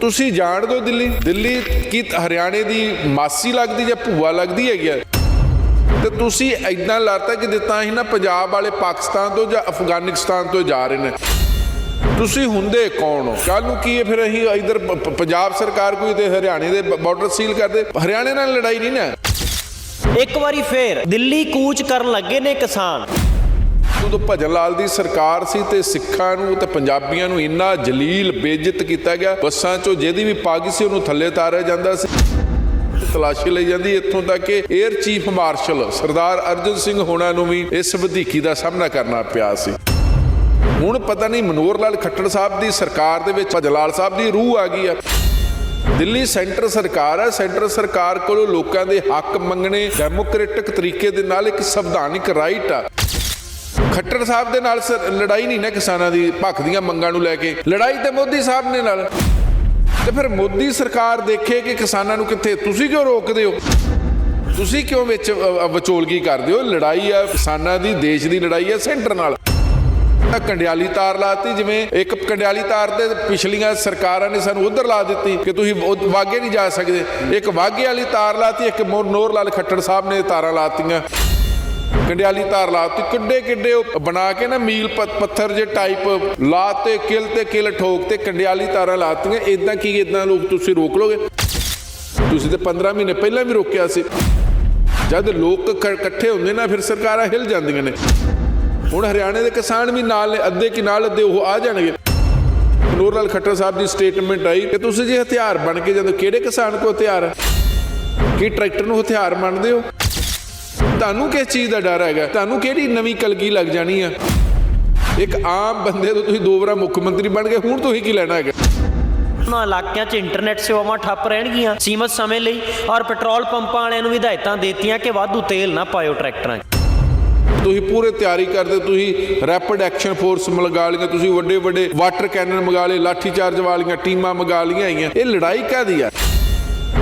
ਤੁਸੀਂ ਜਾਣਦੇ ਹੋ ਦਿੱਲੀ। ਦਿੱਲੀ ਕੀ ਹਰਿਆਣੇ ਦੀ ਮਾਸੀ ਲੱਗਦੀ ਜਾਂ ਭੂਆ ਲੱਗਦੀ ਹੈਗੀ ਹੈ ਤੇ ਤੁਸੀਂ ਐਦਾਂ ਲਾਤਾ ਕਿ ਦਿੱਤਾ ਹੀ ਨਾ ਪੰਜਾਬ ਵਾਲੇ ਪਾਕਿਸਤਾਨ ਤੋਂ ਜਾਂ ਅਫਗਾਨਿਸਤਾਨ ਤੋਂ ਜਾ ਰਹੇ ਨੇ। ਤੁਸੀਂ ਹੁੰਦੇ ਕੌਣ ਹੋ? ਕੱਲ ਨੂੰ ਕੀ ਹੈ ਫਿਰ ਅਸੀਂ ਇਧਰ ਪੰਜਾਬ ਸਰਕਾਰ ਕੋਈ ਤੇ ਹਰਿਆਣੇ ਦੇ ਬਾਰਡਰ ਸੀਲ ਕਰਦੇ। ਹਰਿਆਣੇ ਨਾਲ ਲੜਾਈ ਨਹੀਂ ਨਾ। ਇੱਕ ਵਾਰੀ ਫੇਰ ਦਿੱਲੀ ਕੂਚ ਕਰਨ ਲੱਗੇ ਨੇ ਕਿਸਾਨ। ਉਦੋਂ ਭਜਨ ਲਾਲ ਦੀ ਸਰਕਾਰ ਸੀ ਤੇ ਸਿੱਖਾਂ ਨੂੰ ਤੇ ਪੰਜਾਬੀਆਂ ਨੂੰ ਇੰਨਾ ਜਲੀਲ, ਬੇਇੱਜ਼ਤ ਕੀਤਾ ਗਿਆ। ਬੱਸਾਂ 'ਚੋਂ ਜਿਹਦੀ ਵੀ ਪਾਗੀ ਸੀ, ਉਹਨੂੰ ਥੱਲੇ ਤਾਰਿਆ ਜਾਂਦਾ ਸੀ। ਤਲਾਸ਼ੀ ਲਈ ਜਾਂਦੀ। ਇੱਥੋਂ ਤੱਕ ਕਿ air chief marshal Sardar Arjan Singh ਹੋਣਾ ਨੂੰ ਵੀ ਇਸ ਵਧੀਕੀ ਦਾ ਸਾਹਮਣਾ ਕਰਨਾ ਪਿਆ ਸੀ। ਹੁਣ ਪਤਾ ਨਹੀਂ ਮਨੋਹਰ ਲਾਲ ਖੱਟੜ ਸਾਹਿਬ ਦੀ ਸਰਕਾਰ ਦੇ ਵਿੱਚ ਭਜਨ ਲਾਲ ਸਾਹਿਬ ਦੀ ਰੂਹ ਆ ਗਈ ਆ। ਦਿੱਲੀ ਸੈਂਟਰ ਸਰਕਾਰ ਹੈ ਸੈਂਟਰ ਸਰਕਾਰ ਕੋਲੋਂ ਲੋਕਾਂ ਦੇ ਹੱਕ ਮੰਗਣੇ ਡੈਮੋਕ੍ਰੈਟਿਕ ਤਰੀਕੇ ਦੇ ਨਾਲ ਇੱਕ ਸੰਵਿਧਾਨਿਕ ਰਾਈਟ ਆ। ਖੱਟੜ ਸਾਹਿਬ ਦੇ ਨਾਲ ਲੜਾਈ ਨਹੀਂ ਨਾ ਕਿਸਾਨਾਂ ਦੀ, ਭੱਖ ਦੀਆਂ ਮੰਗਾਂ ਨੂੰ ਲੈ ਕੇ। ਲੜਾਈ ਤੇ ਮੋਦੀ ਸਾਹਿਬ ਨੇ ਨਾਲ। ਤੇ ਫਿਰ ਮੋਦੀ ਸਰਕਾਰ ਦੇਖੇ ਕਿ ਕਿਸਾਨਾਂ ਨੂੰ ਕਿੱਥੇ, ਤੁਸੀਂ ਕਿਉਂ ਰੋਕਦੇ ਹੋ? ਤੁਸੀਂ ਕਿਉਂ ਵਿੱਚ ਵਿਚੋਲਗੀ ਕਰਦੇ ਹੋ? ਲੜਾਈ ਆ ਕਿਸਾਨਾਂ ਦੀ, ਦੇਸ਼ ਦੀ ਲੜਾਈ ਆ ਸੈਂਟਰ ਨਾਲ। ਤਾਂ ਕੰਡਿਆਲੀ ਤਾਰ ਲਾਤੀ, ਜਿਵੇਂ ਇੱਕ ਕੰਡਿਆਲੀ ਤਾਰ ਤੇ ਪਿਛਲੀਆਂ ਸਰਕਾਰਾਂ ਨੇ ਸਾਨੂੰ ਉਧਰ ਲਾ ਦਿੱਤੀ ਕਿ ਤੁਸੀਂ ਉਹ ਵਾਗੇ ਨਹੀਂ ਜਾ ਸਕਦੇ। ਇੱਕ ਵਾਗੇ ਵਾਲੀ ਤਾਰ ਲਾਤੀ, ਇੱਕ ਮੋਰ ਲਾਲ ਖੱਟੜ ਸਾਹਿਬ ਨੇ ਤਾਰਾਂ ਲਾਤੀਆਂ। ਕੰਡਿਆਲੀ ਤਾਰ ਲਾਤੀ ਕਿੱਡੇ ਕਿੱਡੇ ਬਣਾ ਕੇ ਨਾ ਮੀਲ ਪੱਥਰ ਜੇ ਟਾਈਪ ਲਾਤੇ ਕਿਲ ਤੇ ਕਿਲ ਠੋਕ ਤੇ ਕੰਡਿਆਲੀ ਤਾਰਾਂ ਲਾਤੀਆਂ ਇਦਾਂ ਕੀ ਇਦਾਂ ਲੋਕ ਤੁਸੀਂ ਰੋਕ ਲੋਗੇ? ਤੁਸੀਂ ਤੇ 15 ਮਹੀਨੇ ਪਹਿਲਾਂ ਵੀ ਰੋਕਿਆ ਸੀ। ਜਦ ਲੋਕ ਇਕੱਠੇ ਹੁੰਦੇ ਨਾ ਫਿਰ ਸਰਕਾਰਾਂ ਹਿਲ ਜਾਂਦੀਆਂ ਨੇ। ਹੁਣ ਹਰਿਆਣੇ ਦੇ ਕਿਸਾਨ ਵੀ ਨਾਲ ਨੇ ਅੱਧੇ ਕਿ ਨਾਲ ਅੱਧੇ ਉਹ ਆ ਜਾਣਗੇ। ਨੂਰ ਲਾਲ ਖੱਟਰ ਸਾਹਿਬ ਦੀ ਸਟੇਟਮੈਂਟ ਆਈ ਕਿ ਤੁਸੀਂ ਜੇ ਹਥਿਆਰ ਬਣ ਕੇ ਜਾਂਦੇ ਹੋ, ਕਿਹੜੇ ਕਿਸਾਨ ਕੋ ਹਥਿਆਰ ਹੈ ਕੀ ਟਰੈਕਟਰ ਨੂੰ ਹਥਿਆਰ ਮੰਨਦੇ ਹੋ? ਤੁਹਾਨੂੰ ਕਿਸ ਚੀਜ਼ ਦਾ ਡਰ ਹੈਗਾ? ਤੁਹਾਨੂੰ ਕਿਹੜੀ ਨਵੀਂ ਕਲਗੀ ਲੱਗ ਜਾਣੀ ਆ? ਇੱਕ ਆਮ ਬੰਦੇ ਤੋਂ ਤੁਸੀਂ ਦੋ ਵਾਰ ਮੁੱਖ ਮੰਤਰੀ ਬਣ ਗਏ ਹੁਣ ਤੁਸੀਂ ਕੀ ਲੈਣਾ ਹੈਗਾ? ਉਹਨਾਂ ਇਲਾਕਿਆਂ 'ਚ ਇੰਟਰਨੈਟ ਸੇਵਾਵਾਂ ਠੱਪ ਰਹਿਣਗੀਆਂ ਸੀਮਤ ਸਮੇਂ ਲਈ ਔਰ ਪੈਟਰੋਲ ਪੰਪਾਂ ਵਾਲਿਆਂ ਨੂੰ ਹਦਾਇਤਾਂ ਦਿੱਤੀਆਂ ਕਿ ਵਾਧੂ ਤੇਲ ਨਾ ਪਾਇਓ ਟਰੈਕਟਰਾਂ 'ਚ। ਤੁਸੀਂ ਪੂਰੇ ਤਿਆਰੀ ਕਰਦੇ ਤੁਸੀਂ ਰੈਪਿਡ ਐਕਸ਼ਨ ਫੋਰਸ ਮੰਗਾ ਲਈਆਂ ਤੁਸੀਂ ਵੱਡੇ ਵੱਡੇ ਵਾਟਰ ਕੈਨਨ ਮੰਗਾ ਲਏ ਲਾਠੀ ਚਾਰਜ ਵਾਲੀਆਂ ਟੀਮਾਂ ਮੰਗਾ ਲਈਆਂ ਆਈਆਂ ਇਹ ਲੜਾਈ ਕਾਦੀ ਆ?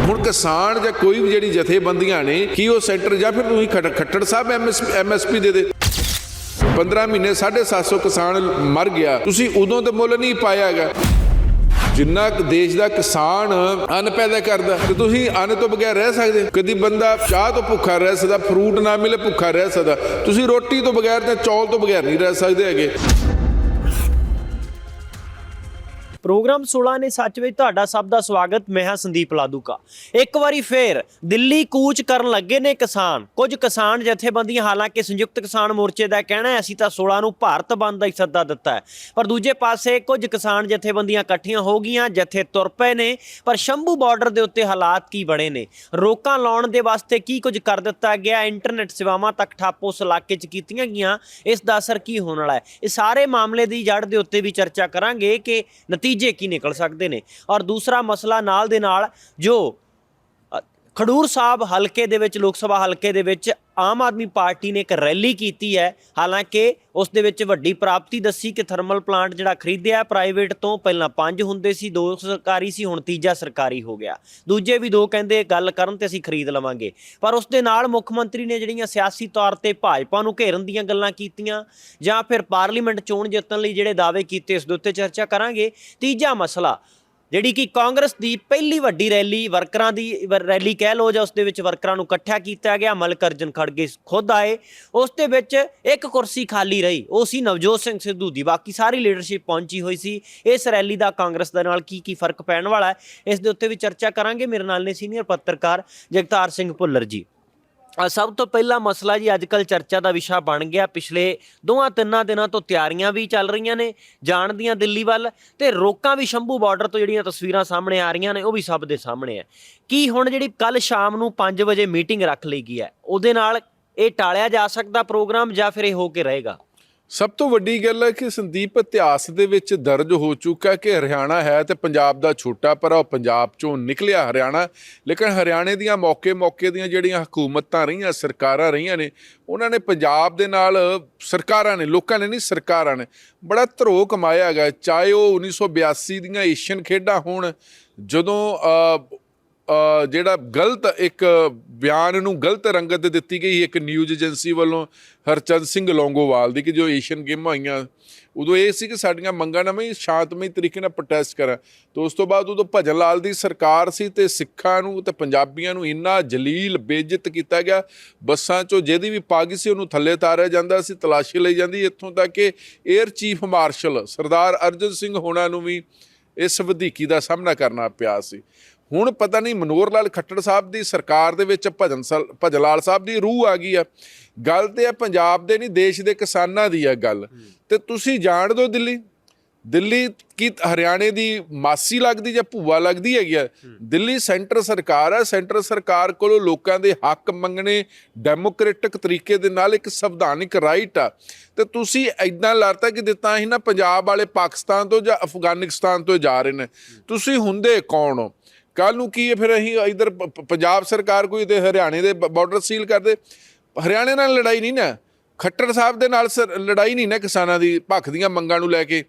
ਹੁਣ ਕਿਸਾਨ ਜਾਂ ਕੋਈ ਵੀ ਜਿਹੜੀ ਜਥੇਬੰਦੀਆਂ ਨੇ, ਕੀ ਉਹ ਸੈਂਟਰ ਜਾਂ ਫਿਰ ਤੁਸੀਂ ਖੱਟੜ ਖੱਟੜ ਸਾਹਿਬ ਐਮਐਸਪੀ ਦੇ ਦੇ। 15 ਮਹੀਨੇ 750 ਕਿਸਾਨ ਮਰ ਗਿਆ, ਤੁਸੀਂ ਉਦੋਂ ਤੇ ਮੁੱਲ ਨਹੀਂ ਪਾਇਆ ਹੈਗਾ। ਜਿੰਨਾ ਦੇਸ਼ ਦਾ ਕਿਸਾਨ ਅੰਨ ਪੈਦਾ ਕਰਦਾ, ਤੇ ਤੁਸੀਂ ਅੰਨ ਤੋਂ ਬਗੈਰ ਰਹਿ ਸਕਦੇ ਕਦੀ ਬੰਦਾ ਚਾਹ ਤੋਂ ਭੁੱਖਾ ਰਹਿ ਸਕਦਾ, ਫਰੂਟ ਨਾ ਮਿਲੇ, ਭੁੱਖਾ ਰਹਿ ਸਕਦਾ। ਤੁਸੀਂ ਰੋਟੀ ਤੋਂ ਬਗੈਰ ਤੇ ਚੌਲ ਤੋਂ ਬਗੈਰ ਨਹੀਂ ਰਹਿ ਸਕਦੇ ਹੈਗੇ। ਪ੍ਰੋਗਰਾਮ 16 ਨੇ ਸੱਚ ਵਿੱਚ ਤੁਹਾਡਾ ਸਭ ਦਾ ਸਵਾਗਤ, ਮੈਂ ਹਾਂ ਸੰਦੀਪ ਲਾਦੂਕਾ। ਇੱਕ ਵਾਰੀ ਫੇਰ ਦਿੱਲੀ ਕੂਚ ਕਰਨ ਲੱਗੇ ਨੇ ਕਿਸਾਨ, ਕੁਝ ਕਿਸਾਨ ਜਥੇਬੰਦੀਆਂ, ਹਾਲਾਂਕਿ ਸੰਯੁਕਤ ਕਿਸਾਨ ਮੋਰਚੇ ਦਾ ਕਹਿਣਾ ਹੈ, ਅਸੀਂ ਤਾਂ 16 ਨੂੰ ਭਾਰਤ ਬੰਦ ਦਾ ਹੀ ਸੱਦਾ ਦਿੱਤਾ ਹੈ। ਪਰ ਦੂਜੇ ਪਾਸੇ ਕੁਝ ਕਿਸਾਨ ਜਥੇਬੰਦੀਆਂ ਇਕੱਠੀਆਂ ਹੋ ਗਈਆਂ, ਜਥੇ ਤੁਰ ਪਏ ਨੇ, ਪਰ ਸ਼ੰਭੂ ਬਾਰਡਰ ਦੇ ਉੱਤੇ ਹਾਲਾਤ ਕੀ ਬਣੇ ਨੇ? ਰੋਕਾਂ ਲਾਉਣ ਦੇ ਵਾਸਤੇ ਕੀ ਕੁਝ ਕਰ ਦਿੱਤਾ ਗਿਆ? ਇੰਟਰਨੈਟ ਸੇਵਾਵਾਂ ਤੱਕ ਠੱਪ ਉਸ ਇਲਾਕੇ 'ਚ ਕੀਤੀਆਂ ਗਈਆਂ, ਇਸ ਦਾ ਅਸਰ ਕੀ ਹੋਣ ਵਾਲਾ ਹੈ? ਇਹ ਸਾਰੇ ਮਾਮਲੇ ਦੀ ਜੜ ਦੇ ਉੱਤੇ ਵੀ ਚਰਚਾ ਕਰਾਂਗੇ ਕਿ ਨਤੀਜੇ ਕੀ ਨਿਕਲ ਸਕਦੇ ਨੇ? ਔਰ ਦੂਸਰਾ ਮਸਲਾ ਨਾਲ ਦੇ ਨਾਲ ਜੋ ਖਡੂਰ ਸਾਹਿਬ ਹਲਕੇ ਦੇ ਵਿੱਚ, ਲੋਕ ਸਭਾ ਹਲਕੇ ਦੇ ਵਿੱਚ ਆਮ ਆਦਮੀ ਪਾਰਟੀ ਨੇ ਇੱਕ ਰੈਲੀ ਕੀਤੀ ਹੈ। ਹਾਲਾਂਕਿ ਉਸ ਦੇ ਵਿੱਚ ਵੱਡੀ ਪ੍ਰਾਪਤੀ ਦੱਸੀ ਕਿ ਥਰਮਲ ਪਲਾਂਟ ਜਿਹੜਾ ਖਰੀਦਿਆ, ਪ੍ਰਾਈਵੇਟ ਤੋਂ ਪਹਿਲਾਂ ਪੰਜ ਹੁੰਦੇ ਸੀ, ਦੋ ਸਰਕਾਰੀ ਸੀ, ਹੁਣ ਤੀਜਾ ਸਰਕਾਰੀ ਹੋ ਗਿਆ। ਦੂਜੇ ਵੀ ਦੋ ਕਹਿੰਦੇ ਗੱਲ ਕਰਨ ਤੇ ਅਸੀਂ ਖਰੀਦ ਲਵਾਂਗੇ। ਪਰ ਉਸ ਦੇ ਨਾਲ ਮੁੱਖ ਮੰਤਰੀ ਨੇ ਜਿਹੜੀਆਂ ਸਿਆਸੀ ਤੌਰ ਤੇ ਭਾਜਪਾ ਨੂੰ ਘੇਰਨ ਦੀਆਂ ਗੱਲਾਂ ਕੀਤੀਆਂ, ਜਾਂ ਫਿਰ ਪਾਰਲੀਮੈਂਟ ਚੋਣ ਜਿੱਤਣ ਲਈ ਜਿਹੜੇ ਦਾਅਵੇ ਕੀਤੇ, ਇਸ ਦੇ ਉੱਤੇ ਚਰਚਾ ਕਰਾਂਗੇ। ਤੀਜਾ ਮਸਲਾ ਜਿਹੜੀ ਕਿ ਕਾਂਗਰਸ ਦੀ ਪਹਿਲੀ ਵੱਡੀ ਰੈਲੀ ਵਰਕਰਾਂ ਦੀ ਵ- ਰੈਲੀ ਕਹਿ ਲੋ ਜਾਂ ਉਸ ਦੇ ਵਿੱਚ ਵਰਕਰਾਂ ਨੂੰ ਇਕੱਠਿਆ ਕੀਤਾ ਗਿਆ ਮਲਕ ਅਰਜਨ ਖੜਗੇ ਖੁਦ ਆਏ। ਉਸ ਦੇ ਵਿੱਚ ਇੱਕ ਕੁਰਸੀ ਖਾਲੀ ਰਹੀ, ਉਹ ਸੀ ਨਵਜੋਤ ਸਿੰਘ ਸਿੱਧੂ ਦੀ। ਬਾਕੀ ਸਾਰੀ ਲੀਡਰਸ਼ਿਪ ਪਹੁੰਚੀ ਹੋਈ ਸੀ। ਇਸ ਰੈਲੀ ਦਾ ਕਾਂਗਰਸ ਦੇ ਨਾਲ ਕੀ ਕੀ ਫ਼ਰਕ ਪੈਣ ਵਾਲਾ ਹੈ, ਇਸ ਦੇ ਉੱਤੇ ਵੀ ਚਰਚਾ ਕਰਾਂਗੇ। ਮੇਰੇ ਨਾਲ ਨੇ ਸੀਨੀਅਰ ਪੱਤਰਕਾਰ ਜਗਤਾਰ ਸਿੰਘ ਭੁੱਲਰ ਜੀ। ਸਭ ਤੋਂ ਪਹਿਲਾ ਮਸਲਾ ਜੀ ਅੱਜਕੱਲ ਚਰਚਾ ਦਾ ਵਿਸ਼ਾ ਬਣ ਗਿਆ। ਪਿਛਲੇ ਦੋਆਂ ਤਿੰਨਾਂ ਦਿਨਾਂ ਤੋਂ ਤਿਆਰੀਆਂ ਵੀ ਚੱਲ ਰਹੀਆਂ ਨੇ ਜਾਣ ਦੀਆਂ ਦਿੱਲੀ ਵੱਲ ਤੇ ਰੋਕਾਂ ਵੀ ਸ਼ੰਭੂ ਬਾਰਡਰ ਤੋਂ ਜਿਹੜੀਆਂ ਤਸਵੀਰਾਂ ਸਾਹਮਣੇ ਆ ਰਹੀਆਂ ਨੇ ਉਹ ਵੀ ਸਭ ਦੇ ਸਾਹਮਣੇ ਹੈ ਕੀ ਹੁਣ ਜਿਹੜੀ ਕੱਲ ਸ਼ਾਮ ਨੂੰ 5 ਵਜੇ ਮੀਟਿੰਗ ਰੱਖ ਲਈ ਗਈ ਹੈ ਉਹਦੇ ਨਾਲ ਇਹ ਟਾਲਿਆ ਜਾ ਸਕਦਾ ਪ੍ਰੋਗਰਾਮ ਜਾਂ ਫਿਰ ਇਹ ਹੋ ਕੇ ਰਹੇਗਾ? ਸਭ ਤੋਂ ਵੱਡੀ ਗੱਲ ਹੈ ਕਿ ਸੰਦੀਪ ਇਤਿਹਾਸ ਦੇ ਵਿੱਚ ਦਰਜ ਹੋ ਚੁੱਕਾ ਕਿ ਹਰਿਆਣਾ ਹੈ ਤੇ ਪੰਜਾਬ ਦਾ ਛੋਟਾ ਪਰ ਉਹ ਪੰਜਾਬ ਚੋਂ ਨਿਕਲਿਆ ਹਰਿਆਣਾ। ਲੇਕਿਨ ਹਰਿਆਣੇ ਦੀਆਂ ਮੌਕੇ-ਮੌਕੇ ਦੀਆਂ ਜਿਹੜੀਆਂ ਹਕੂਮਤਾਂ ਰਹੀਆਂ, ਸਰਕਾਰਾਂ ਰਹੀਆਂ ਨੇ, ਉਹਨਾਂ ਨੇ ਪੰਜਾਬ ਦੇ ਨਾਲ ਸਰਕਾਰਾਂ ਨੇ, ਲੋਕਾਂ ਨੇ ਨਹੀਂ, ਸਰਕਾਰਾਂ ਨੇ ਬੜਾ ਧਰੋ ਕਮਾਇਆ ਹੈਗਾ। ਚਾਹੇ ਉਹ 1982 ਦੀਆਂ ਏਸ਼ੀਅਨ ਖੇਡਾਂ ਹੋਣ, ਜਦੋਂ ਜਿਹੜਾ ਗਲਤ ਇੱਕ ਬਿਆਨ ਨੂੰ ਗਲਤ ਰੰਗਤ ਦਿੱਤੀ ਗਈ ਇੱਕ ਨਿਊਜ਼ ਏਜੰਸੀ ਵੱਲੋਂ ਹਰਚੰਦ ਸਿੰਘ ਲੌਂਗੋਵਾਲ ਦੀ ਕਿ ਜੋ ਏਸ਼ੀਅਨ ਗੇਮਾਂ ਹੋਈਆਂ ਉਦੋਂ ਇਹ ਸੀ ਕਿ ਸਾਡੀਆਂ ਮੰਗਾਂ ਨਾਲ ਮੈਂ ਸ਼ਾਂਤਮਈ ਤਰੀਕੇ ਨਾਲ ਪ੍ਰੋਟੈਸਟ ਕਰਾਂ ਤੇ ਉਸ ਤੋਂ ਬਾਅਦ ਉਦੋਂ ਭਜਨ ਲਾਲ ਦੀ ਸਰਕਾਰ ਸੀ ਤੇ ਸਿੱਖਾਂ ਨੂੰ ਤੇ ਪੰਜਾਬੀਆਂ ਨੂੰ ਇੰਨਾ ਜਲੀਲ, ਬੇਇੱਜ਼ਤ ਕੀਤਾ ਗਿਆ। ਬੱਸਾਂ 'ਚੋਂ ਜਿਹਦੀ ਵੀ ਪੱਗ ਸੀ, ਉਹਨੂੰ ਥੱਲੇ ਤਾਰਿਆ ਜਾਂਦਾ ਸੀ, ਤਲਾਸ਼ੀ ਲਈ ਜਾਂਦੀ। ਇੱਥੋਂ ਤੱਕ ਕਿ air chief marshal Sardar Arjan Singh ਹੋਣਾ ਨੂੰ ਵੀ ਇਸ ਵਧੀਕੀ ਦਾ ਸਾਹਮਣਾ ਕਰਨਾ ਪਿਆ ਸੀ। ਹੁਣ ਪਤਾ ਨਹੀਂ ਮਨੋਹਰ ਲਾਲ ਖੱਟੜ ਸਾਹਿਬ ਦੀ ਸਰਕਾਰ ਦੇ ਵਿੱਚ ਭਜਨ ਸਲ- ਭਜਨ ਲਾਲ ਸਾਹਿਬ ਦੀ ਰੂਹ ਆ ਗਈ ਆ। ਗੱਲ ਤੇ ਆ ਪੰਜਾਬ ਦੇ ਨਹੀਂ, ਦੇਸ਼ ਦੇ ਕਿਸਾਨਾਂ ਦੀ ਆ ਗੱਲ। ਤੇ ਤੁਸੀਂ ਜਾਣ ਦਿਓ ਦਿੱਲੀ। ਦਿੱਲੀ ਕੀ ਹਰਿਆਣੇ ਦੀ ਮਾਸੀ ਲੱਗਦੀ ਜਾਂ ਭੂਆ ਲੱਗਦੀ ਹੈਗੀ ਆ? ਦਿੱਲੀ ਸੈਂਟਰ ਸਰਕਾਰ ਆ। ਸੈਂਟਰ ਸਰਕਾਰ ਕੋਲੋਂ ਲੋਕਾਂ ਦੇ ਹੱਕ ਮੰਗਣੇ ਡੈਮੋਕ੍ਰੈਟਿਕ ਤਰੀਕੇ ਦੇ ਨਾਲ ਇੱਕ ਸੰਵਿਧਾਨਿਕ ਰਾਈਟ ਆ। ਤੇ ਤੁਸੀਂ ਐਦਾਂ ਲੜਤਾ ਕਿ ਦਿੱਤਾ ਹੀ ਨਾ, ਪੰਜਾਬ ਵਾਲੇ ਪਾਕਿਸਤਾਨ ਤੋਂ ਜਾਂ ਅਫਗਾਨਿਸਤਾਨ ਤੋਂ ਜਾ ਰਹੇ ਨੇ। ਤੁਸੀਂ ਹੁੰਦੇ ਕੌਣ ਹੋ? ਕੱਲ ਨੂੰ ਕੀ ਹੈ ਫਿਰ ਅਸੀਂ ਇਧਰ ਪੰਜਾਬ ਸਰਕਾਰ ਕੋਈ ਤੇ ਹਰਿਆਣੇ ਦੇ ਬਾਰਡਰ ਸੀਲ ਕਰਦੇ ਹਰਿਆਣੇ ਨਾਲ ਲੜਾਈ ਨਹੀਂ ਨਾ। ਖੱਟਰ ਸਾਹਿਬ ਦੇ ਨਾਲ ਲੜਾਈ ਨਹੀਂ ਨਾ ਕਿਸਾਨਾਂ ਦੀ ਭੱਖ ਦੀਆਂ ਮੰਗਾਂ ਨੂੰ ਲੈ ਕੇ।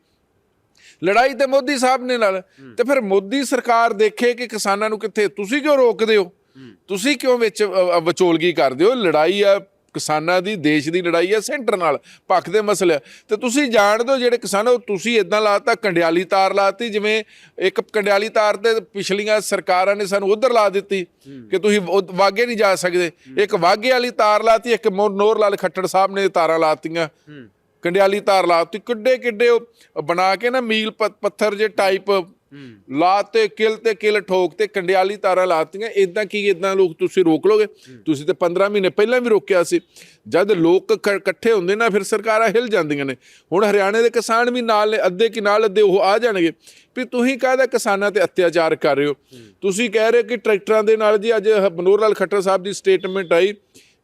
ਲੜਾਈ ਤੇ ਮੋਦੀ ਸਾਹਿਬ ਨੇ ਨਾਲ। ਤੇ ਫਿਰ ਮੋਦੀ ਸਰਕਾਰ ਦੇਖੇ ਕਿ ਕਿਸਾਨਾਂ ਨੂੰ ਕਿੱਥੇ ਤੁਸੀਂ ਕਿਉਂ ਰੋਕਦੇ ਹੋ? ਤੁਸੀਂ ਕਿਉਂ ਵਿੱਚ ਵਿਚੋਲਗੀ ਕਰਦੇ ਹੋ? ਲੜਾਈ ਆ ਕਿਸਾਨਾਂ ਦੀ ਦੇਸ਼ ਦੀ ਲੜਾਈ ਆ ਸੈਂਟਰ ਨਾਲ ਪੱਖ ਦੇ ਮਸਲੇ। ਤੇ ਤੁਸੀਂ ਜਾਣਦੇ ਹੋ ਜਿਹੜੇ ਕਿਸਾਨ ਉਹ ਤੁਸੀਂ ਇਦਾਂ ਲਾਤਾ ਕੰਡਿਆਲੀ ਤਾਰ ਲਾਤੀ ਜਿਵੇਂ ਇੱਕ ਕੰਡਿਆਲੀ ਤਾਰ ਤੇ ਪਿਛਲੀਆਂ ਸਰਕਾਰਾਂ ਨੇ ਸਾਨੂੰ ਉਧਰ ਲਾ ਦਿੱਤੀ ਕਿ ਤੁਸੀਂ ਵਾਗੇ ਨਹੀਂ ਜਾ ਸਕਦੇ। ਇੱਕ ਵਾਗੇ ਵਾਲੀ ਤਾਰ ਲਾਤੀ ਇੱਕ ਮਨੋਹਰ ਲਾਲ ਖੱਟੜ ਸਾਹਿਬ ਨੇ ਤਾਰਾਂ ਲਾਤੀਆਂ। ਕੰਡਿਆਲੀ ਤਾਰ ਲਾਤੀ ਕਿੱਡੇ ਕਿੱਡੇ ਬਣਾ ਕੇ ਨਾ ਮੀਲ ਪੱਥਰ ਜੇ ਟਾਈਪ ਲਾਤੇ ਕਿਲ ਤੇ ਕਿਲ ਠੋਕ ਤੇ ਕੰਡਿਆਲੀ ਤਾਰਾਂ ਲਾਤੀਆਂ। ਇਦਾਂ ਕੀ ਇਦਾਂ ਲੋਕ ਤੁਸੀਂ ਰੋਕ ਲੋਗੇ? ਤੁਸੀਂ ਤੇ 15 ਮਹੀਨੇ ਪਹਿਲਾਂ ਵੀ ਰੋਕਿਆ ਸੀ। ਜਦ ਲੋਕ ਇਕੱਠੇ ਹੁੰਦੇ ਨਾ ਫਿਰ ਸਰਕਾਰਾਂ ਹਿਲ ਜਾਂਦੀਆਂ ਨੇ। ਹੁਣ ਹਰਿਆਣੇ ਦੇ ਕਿਸਾਨ ਵੀ ਨਾਲ ਨੇ ਅੱਧੇ ਕੀ ਨਾਲ ਅੱਧੇ ਉਹ ਆ ਜਾਣਗੇ। ਵੀ ਤੁਸੀਂ ਕਾਹਦਾ ਕਿਸਾਨਾਂ ਤੇ ਅਤਿਆਚਾਰ ਕਰ ਰਹੇ ਹੋ? ਤੁਸੀਂ ਕਹਿ ਰਹੇ ਕਿ ਟਰੈਕਟਰਾਂ ਦੇ ਨਾਲ ਜੀ ਅੱਜ ਮਨੋਹਰ ਲਾਲ ਖੱਟਰ ਸਾਹਿਬ ਦੀ ਸਟੇਟਮੈਂਟ ਆਈ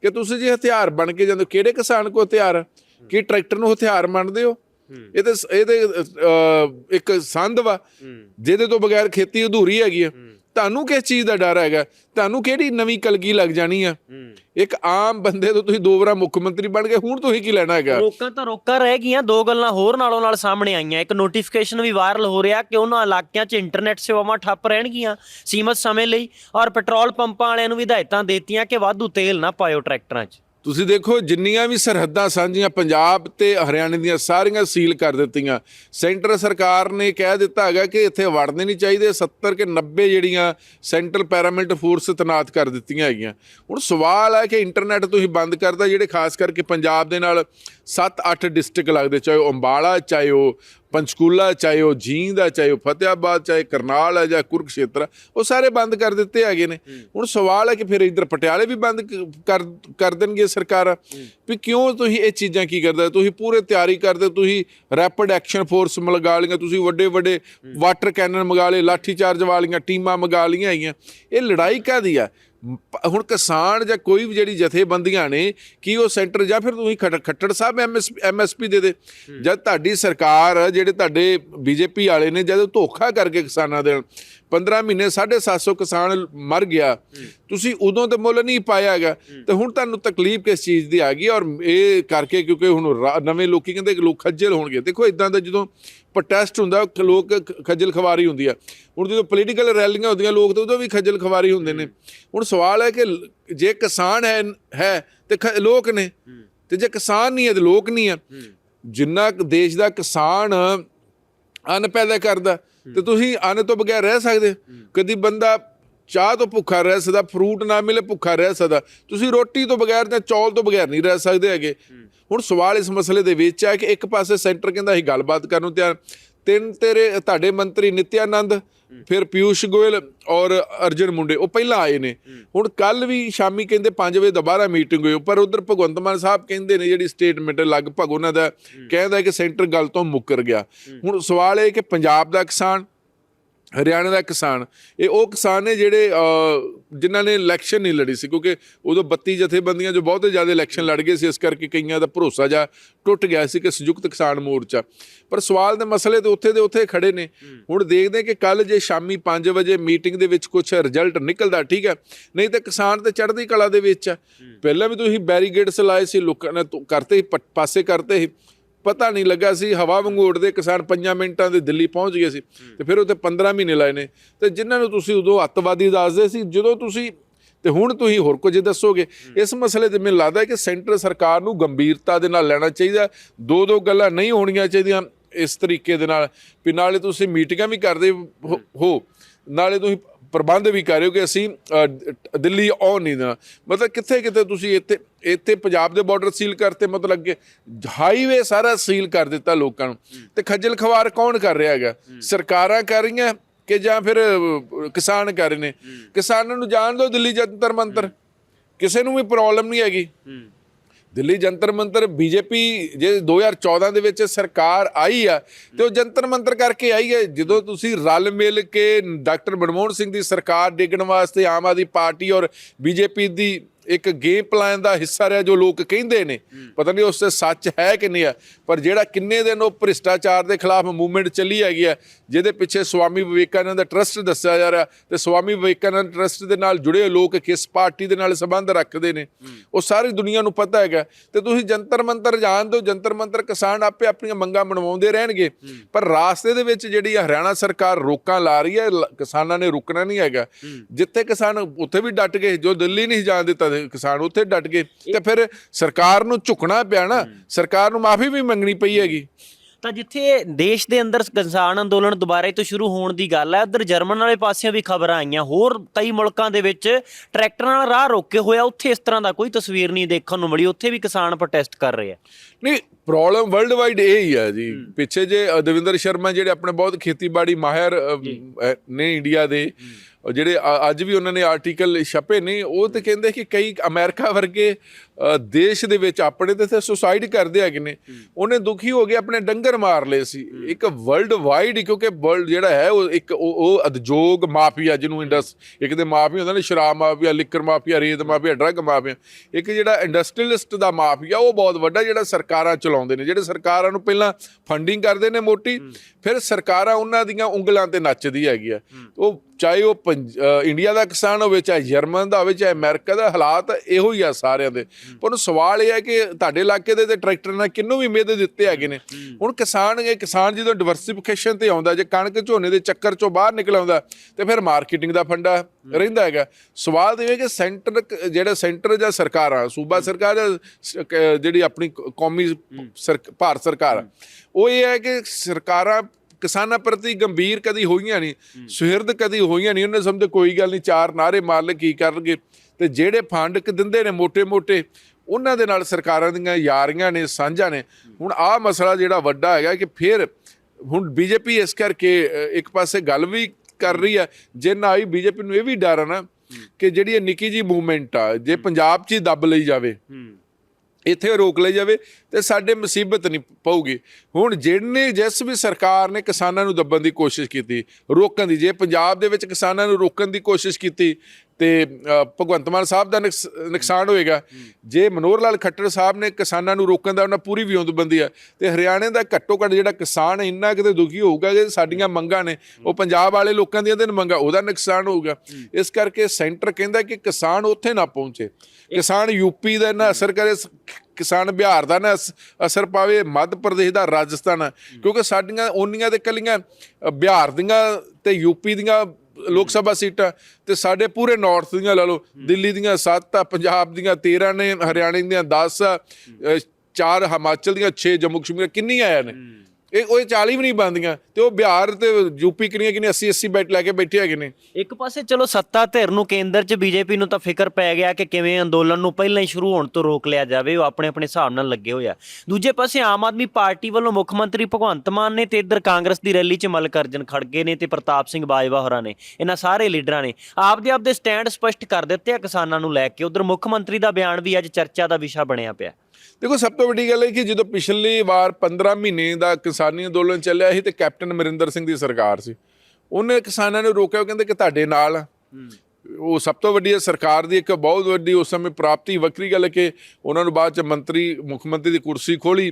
ਕਿ ਤੁਸੀਂ ਜੀ ਹਥਿਆਰ ਬਣ ਕੇ ਜਾਂਦੇ। ਕਿਹੜੇ ਕਿਸਾਨ ਕੋ ਹਥਿਆਰ? ਕੀ ਟਰੈਕਟਰ ਨੂੰ ਹਥਿਆਰ ਮੰਨਦੇ ਹੋ? ਇਹ ਤੇ ਇਹ ਤੇ ਅਹ, ਇੱਕ ਸੰਦ ਵਾ। ਜਿਹਦੇ ਤੋਂ ਬਗੈਰ ਖੇਤੀ ਅਧੂਰੀ ਹੈਗੀ ਆ। ਤੁਹਾਨੂੰ ਕਿਸ ਚੀਜ਼ ਦਾ ਡਰ ਹੈਗਾ? ਤੁਹਾਨੂੰ ਕਿਹੜੀ ਨਵੀਂ ਕਲਗੀ ਲੱਗ ਜਾਣੀ ਆ? ਇੱਕ ਆਮ ਬੰਦੇ ਤੋਂ ਤੁਸੀਂ ਦੋ ਵਾਰ ਮੁੱਖ ਮੰਤਰੀ ਬਣ ਗਏ ਹੁਣ ਤੁਸੀਂ ਕੀ ਲੈਣਾ ਹੈਗਾ? ਰੋਕਾਂ ਤਾਂ ਰੋਕਾਂ ਰਹਿ ਗਈਆਂ ਦੋ ਗੱਲਾਂ ਹੋਰ ਨਾਲੋਂ ਨਾਲ ਸਾਹਮਣੇ ਆਈਆਂ। ਇੱਕ ਨੋਟੀਫਿਕੇਸ਼ਨ ਵੀ ਵਾਇਰਲ ਹੋ ਰਿਹਾ ਕਿ ਉਹਨਾਂ ਇਲਾਕਿਆਂ 'ਚ ਇੰਟਰਨੈਟ ਸੇਵਾਵਾਂ ਠੱਪ ਰਹਿਣਗੀਆਂ ਸੀਮਤ ਸਮੇਂ ਲਈ ਔਰ ਪੈਟਰੋਲ ਪੰਪਾਂ ਵਾਲਿਆਂ ਨੂੰ ਵੀ ਹਦਾਇਤਾਂ ਦਿੱਤੀਆਂ ਕਿ ਵਾਧੂ ਤੇਲ ਨਾ ਪਾਇਓ ਟਰੈਕਟਰਾਂ 'ਚ। ਤੁਸੀਂ ਦੇਖੋ, ਜਿੰਨੀਆਂ ਵੀ ਸਰਹੱਦਾਂ ਸਾਂਝੀਆਂ ਪੰਜਾਬ ਤੇ ਹਰਿਆਣੇ ਦੀਆਂ ਸਾਰੀਆਂ ਸੀਲ ਕਰ ਦਿੱਤੀਆਂ। ਸੈਂਟਰ ਸਰਕਾਰ ਨੇ ਕਹਿ ਦਿੱਤਾ ਹੈਗਾ ਕਿ ਇੱਥੇ ਵੜਨੇ ਨਹੀਂ ਚਾਹੀਦੇ 70 ਕਿ 90 ਜਿਹੜੀਆਂ ਸੈਂਟਰਲ ਪੈਰਾਮਿਲਟਰੀ ਫੋਰਸ ਤਨਾਤ ਕਰ ਦਿੱਤੀਆਂ ਹੈਗੀਆਂ। ਹੁਣ ਸਵਾਲ ਹੈ ਕਿ ਇੰਟਰਨੈਟ ਤੁਸੀਂ ਬੰਦ ਕਰਦਾ ਜਿਹੜੇ ਖਾਸ ਕਰਕੇ ਪੰਜਾਬ ਦੇ ਨਾਲ 7-8 ਡਿਸਟ੍ਰਿਕਟ ਲੱਗਦੇ, ਚਾਹੇ ਉਹ ਅੰਬਾਲਾ, ਚਾਹੇ ਉਹ ਪੰਚਕੂਲਾ ਚਾਹੇ ਉਹ ਜੀਂਦ ਆ ਚਾਹੇ ਉਹ ਫਤਿਆਬਾਦ ਚਾਹੇ ਕਰਨਾਲ ਹੈ ਜਾਂ ਕੁਰਕਸ਼ੇਤਰ ਆ, ਉਹ ਸਾਰੇ ਬੰਦ ਕਰ ਦਿੱਤੇ ਹੈਗੇ ਨੇ। ਹੁਣ ਸਵਾਲ ਹੈ ਕਿ ਫਿਰ ਇਧਰ ਪਟਿਆਲੇ ਵੀ ਬੰਦ ਕਰ ਕਰ ਦੇਣਗੇ ਸਰਕਾਰ? ਵੀ ਕਿਉਂ ਤੁਸੀਂ ਇਹ ਚੀਜ਼ਾਂ ਕੀ ਕਰਦੇ? ਤੁਸੀਂ ਪੂਰੇ ਤਿਆਰੀ ਕਰਦੇ ਤੁਸੀਂ ਰੈਪਿਡ ਐਕਸ਼ਨ ਫੋਰਸ ਮੰਗਾ ਲਈਆਂ ਤੁਸੀਂ ਵੱਡੇ ਵੱਡੇ ਵਾਟਰ ਕੈਨਨ ਮੰਗਾ ਲਏ ਲਾਠੀ ਚਾਰਜ ਵਾਲੀਆਂ ਟੀਮਾਂ ਮੰਗਾ ਲਈਆਂ ਹੈਗੀਆਂ। ਇਹ ਲੜਾਈ ਕਾਦੀ ਆ? ਹੁਣ ਕਿਸਾਨ ਜਾਂ ਕੋਈ ਵੀ ਜਿਹੜੀ ਜਥੇਬੰਦੀਆਂ ਨੇ ਕੀ ਉਹ ਸੈਂਟਰ ਜਾਂ ਫਿਰ ਤੁਸੀਂ ਖੱਟੜ ਖੱਟੜ ਸਾਹਿਬ ਐਮਐਸਪੀ ਦੇ ਦੇ। ਜਦ ਤੁਹਾਡੀ ਸਰਕਾਰ ਜਿਹੜੇ ਤੁਹਾਡੇ ਬੀਜੇਪੀ ਵਾਲੇ ਨੇ ਜਦ ਧੋਖਾ ਕਰਕੇ ਕਿਸਾਨਾਂ ਦੇ ਨਾਲ 15 ਮਹੀਨੇ 750 ਕਿਸਾਨ ਮਰ ਗਿਆ। ਤੁਸੀਂ ਉਦੋਂ ਤੇ ਮੁੱਲ ਨਹੀਂ ਪਾਇਆ ਹੈਗਾ। ਤੇ ਹੁਣ ਤੁਹਾਨੂੰ ਤਕਲੀਫ ਕਿਸ ਚੀਜ਼ ਦੀ ਆ ਗਈ? ਔਰ ਇਹ ਕਰਕੇ ਕਿਉਂਕਿ ਹੁਣ ਨਵੇਂ ਲੋਕੀ ਕਹਿੰਦੇ ਲੋਕ ਖੱਜਲ ਹੋਣਗੇ। ਦੇਖੋ ਇਦਾਂ ਦਾ ਜਦੋਂ ਪ੍ਰੋਟੈਸਟ ਹੁੰਦਾ ਲੋਕ ਖੱਜਲ ਖਵਾਰੀ ਹੁੰਦੀ ਆ। ਹੁਣ ਜਦੋਂ ਪੋਲੀਟੀਕਲ ਰੈਲੀਆਂ ਹੁੰਦੀਆਂ ਲੋਕ, ਤਾਂ ਉਦੋਂ ਵੀ ਖੱਜਲ ਖਵਾਰੀ ਹੁੰਦੇ ਨੇ। ਹੁਣ ਸਵਾਲ ਹੈ ਕਿ ਜੇ ਕਿਸਾਨ ਹੈ ਹੈ, ਤੇ ਲੋਕ ਨੇ। ਤੇ ਜੇ ਕਿਸਾਨ ਨਹੀਂ ਹੈ, ਤੇ ਲੋਕ ਨਹੀਂ ਆ। ਜਿੰਨਾ ਦੇਸ਼ ਦਾ ਕਿਸਾਨ ਅੰਨ ਪੈਦਾ ਕਰਦਾ, ਤੇ ਤੁਸੀਂ ਅੰਨ ਤੋਂ ਬਗੈਰ ਰਹਿ ਸਕਦੇ ਕਦੀ ਬੰਦਾ ਚਾਹ ਤੋਂ ਭੁੱਖਾ ਰਹਿ ਸਕਦਾ ਫਰੂਟ ਨਾ ਮਿਲੇ, ਭੁੱਖਾ ਰਹਿ ਸਕਦਾ। ਤੁਸੀਂ ਰੋਟੀ ਤੋਂ ਬਗੈਰ ਜਾਂ ਚੌਲ ਤੋਂ ਬਗੈਰ ਨਹੀਂ ਰਹਿ ਸਕਦੇ ਹੈਗੇ। ਹੁਣ ਸਵਾਲ ਇਸ ਮਸਲੇ ਦੇ ਵਿੱਚ ਹੈ ਕਿ ਇੱਕ ਪਾਸੇ ਸੈਂਟਰ ਕਹਿੰਦਾ ਅਸੀਂ ਗੱਲਬਾਤ ਕਰਨ ਨੂੰ ਤਿਆਰ। ਤਿੰਨ ਤੇਰੇ ਤੁਹਾਡੇ ਮੰਤਰੀ ਨਿਤਿਆਨੰਦ ਫਿਰ ਪਿਊਸ਼ ਗੋਇਲ ਔਰ ਅਰਜਨ ਮੁੰਡੇ ਉਹ ਪਹਿਲਾਂ ਆਏ ਨੇ। ਹੁਣ ਕੱਲ ਵੀ ਸ਼ਾਮੀ ਕਹਿੰਦੇ 5 ਵਜੇ ਦੁਬਾਰਾ ਮੀਟਿੰਗ ਹੋਈ ਪਰ ਉਧਰ ਭਗਵੰਤ ਮਾਨ ਸਾਹਿਬ ਕਹਿੰਦੇ ਨੇ ਜਿਹੜੀ ਸਟੇਟਮੈਂਟ ਲਗਭਗ ਉਹਨਾਂ ਦਾ ਕਹਿੰਦਾ ਕਿ ਸੈਂਟਰ ਗੱਲ ਤੋਂ ਮੁੱਕਰ ਗਿਆ। ਹੁਣ ਸਵਾਲ ਇਹ ਕਿ ਪੰਜਾਬ ਦਾ ਕਿਸਾਨ ਹਰਿਆਣਾ ਦਾ ਕਿਸਾਨ। ਇਹ ਉਹ ਕਿਸਾਨ ਨੇ ਜਿਹੜੇ ਜਿਨ੍ਹਾਂ ਨੇ ਇਲੈਕਸ਼ਨ ਨਹੀਂ ਲੜੀ ਸੀ ਕਿਉਂਕਿ ਉਦੋਂ 32 ਜਥੇਬੰਦੀਆਂ ਜੋ ਬਹੁਤੇ ਜ਼ਿਆਦਾ ਇਲੈਕਸ਼ਨ ਲੜ ਗਏ ਸੀ ਇਸ ਕਰਕੇ ਕਈਆਂ ਦਾ ਭਰੋਸਾ ਜਾ ਟੁੱਟ ਗਿਆ ਸੀ ਕਿ ਸੰਯੁਕਤ ਕਿਸਾਨ ਮੋਰਚਾ। ਪਰ ਸਵਾਲ ਦੇ ਮਸਲੇ ਤੇ ਉੱਥੇ ਦੇ ਉੱਥੇ ਖੜੇ ਨੇ। ਹੁਣ ਦੇਖਦੇ ਕਿ ਕੱਲ ਜੇ ਸ਼ਾਮੀ 5 ਵਜੇ ਮੀਟਿੰਗ ਦੇ ਵਿੱਚ ਕੁਝ ਰਿਜ਼ਲਟ ਨਿਕਲਦਾ ਠੀਕ ਹੈ? ਨਹੀਂ ਤੇ ਕਿਸਾਨ ਤੇ ਚੜ੍ਹਦੀ ਕਲਾ ਦੇ ਵਿੱਚ ਆ। ਪਹਿਲਾਂ ਵੀ ਤੁਸੀਂ ਬੈਰੀਗੇਡਸ ਲਾਏ ਸੀ ਲੋਕਾਂ ਨੇ ਕਰਤੇ ਪਾਸੇ ਕਰਤੇ ਸੀ। ਪਤਾ ਨਹੀਂ ਲੱਗਾ ਸੀ ਹਵਾ ਵਾਂਗੂ ਉੱਡਦੇ ਕਿਸਾਨ 5 ਮਿੰਟਾਂ ਦੇ ਦਿੱਲੀ ਪਹੁੰਚ ਗਏ ਸੀ। ਤੇ ਫਿਰ ਉੱਥੇ 15 ਮਹੀਨੇ ਲਾਏ ਨੇ। ਤੇ ਜਿਨ੍ਹਾਂ ਨੂੰ ਤੁਸੀਂ ਉਦੋਂ ਅੱਤਵਾਦੀ ਦੱਸਦੇ ਸੀ ਜਦੋਂ ਤੁਸੀਂ ਤੇ ਹੁਣ ਤੁਸੀਂ ਹੋਰ ਕੁਝ ਦੱਸੋਗੇ? ਇਸ ਮਸਲੇ ਤੇ ਮੈਨੂੰ ਲੱਗਦਾ ਕਿ ਸੈਂਟਰ ਸਰਕਾਰ ਨੂੰ ਗੰਭੀਰਤਾ ਦੇ ਨਾਲ ਲੈਣਾ ਚਾਹੀਦਾ। ਦੋ ਦੋ ਗੱਲਾਂ ਨਹੀਂ ਹੋਣੀਆਂ ਚਾਹੀਦੀਆਂ ਇਸ ਤਰੀਕੇ ਦੇ ਨਾਲ। ਵੀ ਨਾਲੇ ਤੁਸੀਂ ਮੀਟਿੰਗਾਂ ਵੀ ਕਰਦੇ ਹੋ- ਹੋ। ਨਾਲੇ ਤੁਸੀਂ ਪ੍ਰਬੰਧ ਵੀ ਕਰ ਰਹੇ ਹੋ ਕਿ ਅਸੀਂ ਦਿੱਲੀ ਆਉਣ ਨਹੀਂ ਦੇਣਾ। ਮਤਲਬ ਕਿੱਥੇ ਕਿਤੇ ਤੁਸੀਂ ਇੱਥੇ ਇੱਥੇ ਪੰਜਾਬ ਦੇ ਬਾਰਡਰ ਸੀਲ ਕਰਤੇ ਮਤਲਬ ਅੱਗੇ ਹਾਈਵੇ ਸਾਰਾ ਸੀਲ ਕਰ ਦਿੱਤਾ ਲੋਕਾਂ ਨੂੰ। ਤੇ ਖੱਜਲ ਖਵਾਰ ਕੌਣ ਕਰ ਰਿਹਾ ਹੈਗਾ? ਸਰਕਾਰਾਂ ਕਰ ਰਹੀਆਂ ਕਿ ਜਾਂ ਫਿਰ ਕਿਸਾਨ ਕਰ ਰਹੇ ਨੇ? ਕਿਸਾਨਾਂ ਨੂੰ ਜਾਣ ਦਿਓ ਦਿੱਲੀ ਜੰਤਰ ਮੰਤਰ। ਕਿਸੇ ਨੂੰ ਵੀ ਪ੍ਰੋਬਲਮ ਨਹੀਂ ਹੈਗੀ। ਦਿੱਲੀ ਜੰਤਰ ਮੰਤਰ ਬੀਜੇਪੀ ਜੇ 2014 ਦੇ ਵਿੱਚ ਸਰਕਾਰ ਆਈ ਆ ਤੇ ਉਹ ਜੰਤਰ ਮੰਤਰ ਕਰਕੇ ਆਈ ਹੈ। ਜਦੋਂ ਤੁਸੀਂ ਰਲ ਮਿਲ ਕੇ ਡਾਕਟਰ ਮਨਮੋਹਨ ਸਿੰਘ ਦੀ ਸਰਕਾਰ ਡਿੱਗਣ ਵਾਸਤੇ ਆਮ ਆਦਮੀ ਪਾਰਟੀ ਔਰ ਬੀਜੇਪੀ ਦੀ ਇੱਕ ਗੇਮ ਪਲਾਨ ਦਾ ਹਿੱਸਾ ਰਿਹਾ ਜੋ ਲੋਕ ਕਹਿੰਦੇ ਨੇ। ਪਤਾ ਨਹੀਂ ਉਸ ਤੇ ਸੱਚ ਹੈ ਕਿ ਨਹੀਂ ਆ ਪਰ ਜਿਹੜਾ ਕਿੰਨੇ ਦਿਨ ਉਹ ਭ੍ਰਿਸ਼ਟਾਚਾਰ ਦੇ ਖਿਲਾਫ ਮੂਵਮੈਂਟ ਚੱਲੀ ਹੈਗੀ ਆ ਜਿਹਦੇ ਪਿੱਛੇ ਸਵਾਮੀ ਵਿਵੇਕਾਨੰਦ ਦਾ ਟਰਸਟ ਦੱਸਿਆ ਜਾ ਰਿਹਾ ਤੇ ਸਵਾਮੀ ਵਿਵੇਕਾਨੰਦ ਟਰਸਟ ਦੇ ਨਾਲ ਜੁੜੇ ਲੋਕ ਕਿਸ ਪਾਰਟੀ ਦੇ ਨਾਲ ਸੰਬੰਧ ਰੱਖਦੇ ਨੇ ਉਹ ਸਾਰੀ ਦੁਨੀਆ ਨੂੰ ਪਤਾ ਹੈਗਾ। ਤੇ ਤੁਸੀਂ ਜੰਤਰ ਮੰਤਰ ਜਾਣ ਦਿਓ ਜੰਤਰ ਮੰਤਰ ਕਿਸਾਨ ਆਪੇ ਆਪਣੀਆਂ ਮੰਗਾਂ ਮਨਵਾਉਂਦੇ ਰਹਿਣਗੇ। ਪਰ ਰਾਸਤੇ ਦੇ ਵਿੱਚ ਜਿਹੜੀ ਹਰਿਆਣਾ ਸਰਕਾਰ ਰੋਕਾਂ ਲਾ ਰਹੀ ਹੈ ਕਿਸਾਨਾਂ ਨੇ ਰੁਕਣਾ ਨਹੀਂ ਹੈਗਾ। ਜਿੱਥੇ ਕਿਸਾਨ ਉੱਥੇ ਵੀ ਡਟ ਗਏ ਜੋ ਦਿੱਲੀ ਨਹੀਂ ਜਾਣ ਦਿੱਤਾ ਤੇ ਕਿਸਾਨ ਉੱਥੇ ਡਟ ਗਏ। ਤੇ ਫਿਰ ਸਰਕਾਰ ਨੂੰ ਝੁਕਣਾ ਪਿਆ ਨਾ ਸਰਕਾਰ ਨੂੰ ਮਾਫੀ ਵੀ ਮੰਗਣੀ ਪਈ ਹੈਗੀ। ਤਾਂ ਜਿੱਥੇ ਦੇਸ਼ ਦੇ ਅੰਦਰ ਕਿਸਾਨ ਅੰਦੋਲਨ ਦੁਬਾਰੇ ਤੋਂ ਸ਼ੁਰੂ ਹੋਣ ਦੀ ਗੱਲ ਹੈ ਉਧਰ ਜਰਮਨ ਵਾਲੇ ਪਾਸਿਓਂ ਵੀ ਖਬਰਾਂ ਆਈਆਂ। ਹੋਰ ਕਈ ਮੁਲਕਾਂ ਦੇ ਵਿੱਚ ਟਰੈਕਟਰਾਂ ਨਾਲ ਰਾਹ ਰੋਕੇ ਹੋਇਆ। ਉੱਥੇ ਇਸ ਤਰ੍ਹਾਂ ਦਾ ਕੋਈ ਤਸਵੀਰ ਨਹੀਂ ਦੇਖਣ ਨੂੰ ਮਿਲੀ। ਉੱਥੇ ਵੀ ਕਿਸਾਨ ਪ੍ਰੋਟੈਸਟ ਕਰ ਰਹੇ ਆ। ਨਹੀਂ ਪ੍ਰੋਬਲਮ ਵਰਲਡ ਵਾਈਡ ਇਹ ਹੀ ਆ ਜੀ। ਪਿੱਛੇ ਜੇ ਦਵਿੰਦਰ ਸ਼ਰਮਾ ਜਿਹੜੇ ਆਪਣੇ ਬਹੁਤ ਖੇਤੀਬਾੜੀ ਮਾਹਿਰ ਨੇ ਇੰਡੀਆ ਦੇ ਜਿਹੜੇ ਅੱਜ ਵੀ ਉਹਨਾਂ ਨੇ ਆਰਟੀਕਲ ਛਪੇ ਨੇ, ਉਹ ਤੇ ਕਹਿੰਦੇ ਕਿ ਕਈ ਅਮਰੀਕਾ ਵਰਗੇ ਦੇਸ਼ ਦੇ ਵਿੱਚ ਆਪਣੇ ਤੇ ਸੁਸਾਈਡ ਕਰਦੇ ਹੈਗੇ ਨੇ। ਉਹਨੇ ਦੁਖੀ ਹੋ ਕੇ ਆਪਣੇ ਡੰਗਰ ਮਾਰ ਲਏ ਸੀ। ਇੱਕ ਵਰਲਡ ਵਾਈਡ ਕਿਉਂਕਿ ਵਰਲਡ ਜਿਹੜਾ ਹੈ ਉਹ ਇੱਕ ਉਹ ਉਦਯੋਗ ਮਾਫੀਆ ਜਿਹਨੂੰ ਇੰਡਸ ਇੱਕ ਦੇ ਮਾਫੀਆ ਹੁੰਦਾ ਨੇ ਸ਼ਰਾਬ ਮਾਫੀਆ ਲਿਕਰ ਮਾਫੀਆ ਰੇਤ ਮਾਫੀਆ ਡਰੱਗ ਮਾਫੀਆ। ਇੱਕ ਜਿਹੜਾ ਇੰਡਸਟਰੀਅਲਿਸਟ ਦਾ ਮਾਫੀਆ ਉਹ ਬਹੁਤ ਵੱਡਾ ਜਿਹੜਾ ਸਰਕਾਰਾਂ ਚਲਾਉਂਦੇ ਨੇ। ਜਿਹੜੇ ਸਰਕਾਰਾਂ ਨੂੰ ਪਹਿਲਾਂ ਫੰਡਿੰਗ ਕਰਦੇ ਨੇ ਮੋਟੀ ਫਿਰ ਸਰਕਾਰਾਂ ਉਹਨਾਂ ਦੀਆਂ ਉਂਗਲਾਂ ਤੇ ਨੱਚਦੀ ਹੈਗੀ ਆ। ਉਹ ਚਾਹੇ ਉਹ ਇੰਡੀਆ ਦਾ ਕਿਸਾਨ ਹੋਵੇ ਚਾਹੇ ਜਰਮਨ ਦਾ ਹੋਵੇ ਚਾਹੇ ਅਮਰੀਕਾ ਦਾ ਹਾਲਾਤ ਇਹੋ ਹੀ ਆ ਸਾਰਿਆਂ ਦੇ। ਪਰ ਸਵਾਲ ਇਹ ਹੈ ਕਿ ਤੁਹਾਡੇ ਇਲਾਕੇ ਦੇ ਤੇ ਟਰੈਕਟਰ ਨਾਲ ਕਿੰਨੂੰ ਵੀ ਮਿਹਦੇ ਦਿੱਤੇ ਹੈਗੇ ਨੇ? ਹੁਣ ਕਿਸਾਨ ਇਹ ਕਿਸਾਨ ਜਦੋਂ ਡਿਵਰਸਿਫਿਕੇਸ਼ਨ ਤੇ ਆਉਂਦਾ ਜੇ ਕਣਕ ਝੋਨੇ ਦੇ ਚੱਕਰ ਚੋਂ ਬਾਹਰ ਨਿਕਲ ਆਉਂਦਾ ਤੇ ਫਿਰ ਮਾਰਕੀਟਿੰਗ ਦਾ ਫੰਡਾ ਰਹਿੰਦਾ ਹੈਗਾ। ਸਵਾਲ ਇਹ ਹੈ ਕਿ ਸੈਂਟਰ ਜਿਹੜਾ ਸੈਂਟਰ ਜਾਂ ਸਰਕਾਰਾਂ ਸੂਬਾ ਸਰਕਾਰ ਜਾਂ ਜਿਹੜੀ ਆਪਣੀ ਕੌਮੀ ਭਾਰਤ ਸਰਕਾਰ ਉਹ ਇਹ ਹੈ ਕਿ ਸਰਕਾਰਾਂ ਕਿਸਾਨਾਂ ਪ੍ਰਤੀ ਗੰਭੀਰ ਕਦੀ ਹੋਈਆਂ ਨਹੀਂ ਸੁਹਿਰਦ ਕਦੀ ਹੋਈਆਂ ਨਹੀਂ ਉਹਨੇ ਸਮਝੇ ਕੋਈ ਗੱਲ ਨਹੀਂ ਚਾਰ ਨਾਰੇ ਮਾਰ ਲੈ ਕੀ ਕਰਨਗੇ? ਤੇ ਜਿਹੜੇ ਫੰਡ ਕਿ ਦਿੰਦੇ ਨੇ ਮੋٹے-ਮੋٹے ਉਹਨਾਂ ਦੇ ਨਾਲ ਸਰਕਾਰਾਂ ਦੀਆਂ ਯਾਰੀਆਂ ਨੇ ਸਾਂਝਾਂ ਨੇ। ਹੁਣ ਆਹ ਮਸਲਾ ਜਿਹੜਾ ਵੱਡਾ ਹੈਗਾ ਕਿ ਫਿਰ ਹੁਣ ਬੀਜੇਪੀ ਇਸ ਕਰਕੇ ਇੱਕ ਪਾਸੇ ਗੱਲ ਵੀ ਕਰ ਰਹੀ ਹੈ ਜਿੰਨ ਆਈ ਬੀਜੇਪੀ ਨੂੰ ਇਹ ਵੀ ਡਰ ਆ ਨਾ ਕਿ ਜਿਹੜੀ ਇਹ ਨਿੱਕੀ ਜੀ ਮੂਵਮੈਂਟ ਆ ਜੇ ਪੰਜਾਬ 'ਚ ਹੀ ਦੱਬ ਲਈ ਜਾਵੇ ਇੱਥੇ ਰੋਕ ਲਈ ਜਾਵੇ ਤੇ ਸਾਡੇ ਮੁਸੀਬਤ ਨਹੀਂ ਪਊਗੀ। ਹੁਣ ਜਿਹਨੇ ਜਿਸ ਵੀ ਸਰਕਾਰ ਨੇ ਕਿਸਾਨਾਂ ਨੂੰ ਦੱਬਣ ਦੀ ਕੋਸ਼ਿਸ਼ ਕੀਤੀ, ਰੋਕਣ ਦੀ, ਜੇ ਪੰਜਾਬ ਦੇ ਵਿੱਚ ਕਿਸਾਨਾਂ ਨੂੰ ਰੋਕਣ ਦੀ ਕੋਸ਼ਿਸ਼ ਕੀਤੀ ਤੇ ਭਗਵੰਤ ਮਾਨ ਸਾਹਿਬ ਦਾ ਨੁਕਸ- ਨੁਕਸਾਨ ਹੋਏਗਾ। ਜੇ ਮਨੋਹਰ ਲਾਲ ਖੱਟਰ ਸਾਹਿਬ ਨੇ ਕਿਸਾਨਾਂ ਨੂੰ ਰੋਕਣ ਦਾ ਉਹਨਾਂ ਪੂਰੀ ਵਿਉਂਤਬੰਦੀ ਹੈ ਤੇ ਹਰਿਆਣੇ ਦਾ ਘੱਟੋ ਘੱਟ ਜਿਹੜਾ ਕਿਸਾਨ ਇੰਨਾ ਕਿਤੇ ਦੁਖੀ ਹੋਊਗਾ ਕਿ ਸਾਡੀਆਂ ਮੰਗਾਂ ਨੇ, ਉਹ ਪੰਜਾਬ ਵਾਲੇ ਲੋਕਾਂ ਦੀਆਂ ਤੇ ਮੰਗਾਂ, ਉਹਦਾ ਨੁਕਸਾਨ ਹੋਊਗਾ। ਇਸ ਕਰਕੇ ਸੈਂਟਰ ਕਹਿੰਦਾ ਕਿ ਕਿਸਾਨ ਉੱਥੇ ਨਾ ਪਹੁੰਚੇ। ਕਿਸਾਨ ਯੂਪੀ ਦਾ ਨਾ ਅਸਰ ਕਰੇ ਕਿਸਾਨ ਬਿਹਾਰ ਦਾ ਨਾ ਅਸ- ਅਸਰ ਪਾਵੇ, ਮੱਧ ਪ੍ਰਦੇਸ਼ ਦਾ, ਰਾਜਸਥਾਨ। ਕਿਉਂਕਿ ਸਾਡੀਆਂ, ਓਨੀਆਂ ਤੇ ਕੱਲੀਆਂ ਬਿਹਾਰ ਦੀਆਂ ਤੇ ਯੂਪੀ ਦੀਆਂ ਲੋਕ ਸਭਾ ਸੀਟਾਂ ਤੇ ਸਾਡੇ ਪੂਰੇ ਨਾਰਥ ਦੀਆਂ ਲਾ ਲਓ, ਦਿੱਲੀ ਦੀਆਂ 7 ਆ, ਪੰਜਾਬ ਦੀਆਂ 13 ਨੇ, ਹਰਿਆਣੇ ਦੀਆਂ 10 ਆ ਚਾਰ ਹਿਮਾਚਲ ਦੀਆਂ 6 ਜੰਮੂ ਕਸ਼ਮੀਰ ਕਿੰਨੀਆਂ ਆਇਆ ਨੇ? ਇਹ ਉਹ 40 ਵੀ ਨਹੀਂ ਬੰਦੀਆਂ ਤੇ ਉਹ ਬਿਹਾਰ ਤੇ ਯੂਪੀ ਕਿੰਨੀਆਂ ਕਿੰਨੀਆਂ 80 80 ਬੈਠ ਲੈ ਕੇ ਬੈਠੇ ਹੈਗੇ ਨੇ। ਇੱਕ ਪਾਸੇ ਚਲੋ ਸੱਤਾ ਧਿਰ ਨੂੰ ਕੇਂਦਰ 'ਚ ਬੀਜੇਪੀ ਨੂੰ ਤਾਂ ਫਿਕਰ ਪੈ ਗਿਆ ਕਿ ਕਿਵੇਂ ਅੰਦੋਲਨ ਨੂੰ ਪਹਿਲਾਂ ਹੀ ਸ਼ੁਰੂ ਹੋਣ ਤੋਂ ਰੋਕ ਲਿਆ ਜਾਵੇ, ਉਹ ਆਪਣੇ ਆਪਣੇ ਹਿਸਾਬ ਨਾਲ ਲੱਗੇ ਹੋਏ ਆ। ਦੂਜੇ ਪਾਸੇ ਆਮ ਆਦਮੀ ਪਾਰਟੀ ਵੱਲੋਂ ਮੁੱਖ ਮੰਤਰੀ ਭਗਵੰਤ ਮਾਨ ਨੇ ਤੇ ਇੱਧਰ ਕਾਂਗਰਸ ਦੀ ਰੈਲੀ 'ਚ ਮਲਕਰਜਨ ਖੜਗੇ ਨੇ ਤੇ ਪ੍ਰਤਾਪ ਸਿੰਘ ਬਾਜਵਾ ਹੋਰਾਂ ਨੇ, ਇਹਨਾਂ ਸਾਰੇ ਲੀਡਰਾਂ ਨੇ। ਆਪਦੇ ਆਪਦੇ ਸਟੈਂਡ ਸਪਸ਼ਟ ਕਰ ਦਿੱਤੇ ਆ ਕਿਸਾਨਾਂ ਨੂੰ ਲੈ ਕੇ। ਉਧਰ ਮੁੱਖ ਮੰਤਰੀ ਦਾ ਬਿਆਨ ਵੀ ਅੱਜ ਚਰਚਾ ਦਾ ਵਿਸ਼ਾ ਬਣਿਆ ਪਿਆ। ਦੇਖੋ ਸਭ ਤੋਂ ਵੱਡੀ ਗੱਲ ਹੈ ਕਿ ਜਦੋਂ ਪਿਛਲੀ ਵਾਰ 15 ਮਹੀਨੇ ਦਾ ਕਿਸਾਨੀ ਅੰਦੋਲਨ ਚੱਲਿਆ ਸੀ ਤੇ ਕੈਪਟਨ ਅਮਰਿੰਦਰ ਸਿੰਘ ਦੀ ਸਰਕਾਰ ਸੀ ਉਹਨੇ ਕਿਸਾਨਾਂ ਨੂੰ ਰੋਕਿਆ ਉਹ ਕਹਿੰਦੇ ਕਿ ਤੁਹਾਡੇ ਨਾਲ ਆ। ਉਹ ਸਭ ਤੋਂ ਵੱਡੀ ਹੈ ਸਰਕਾਰ ਦੀ ਇੱਕ ਬਹੁਤ ਵੱਡੀ ਉਸ ਸਮੇਂ ਪ੍ਰਾਪਤੀ ਵੱਖਰੀ ਗੱਲ ਹੈ ਕਿ ਉਹਨਾਂ ਨੂੰ ਬਾਅਦ ਚ ਮੰਤਰੀ ਮੁੱਖ ਮੰਤਰੀ ਦੀ ਕੁਰਸੀ ਖੋਲੀ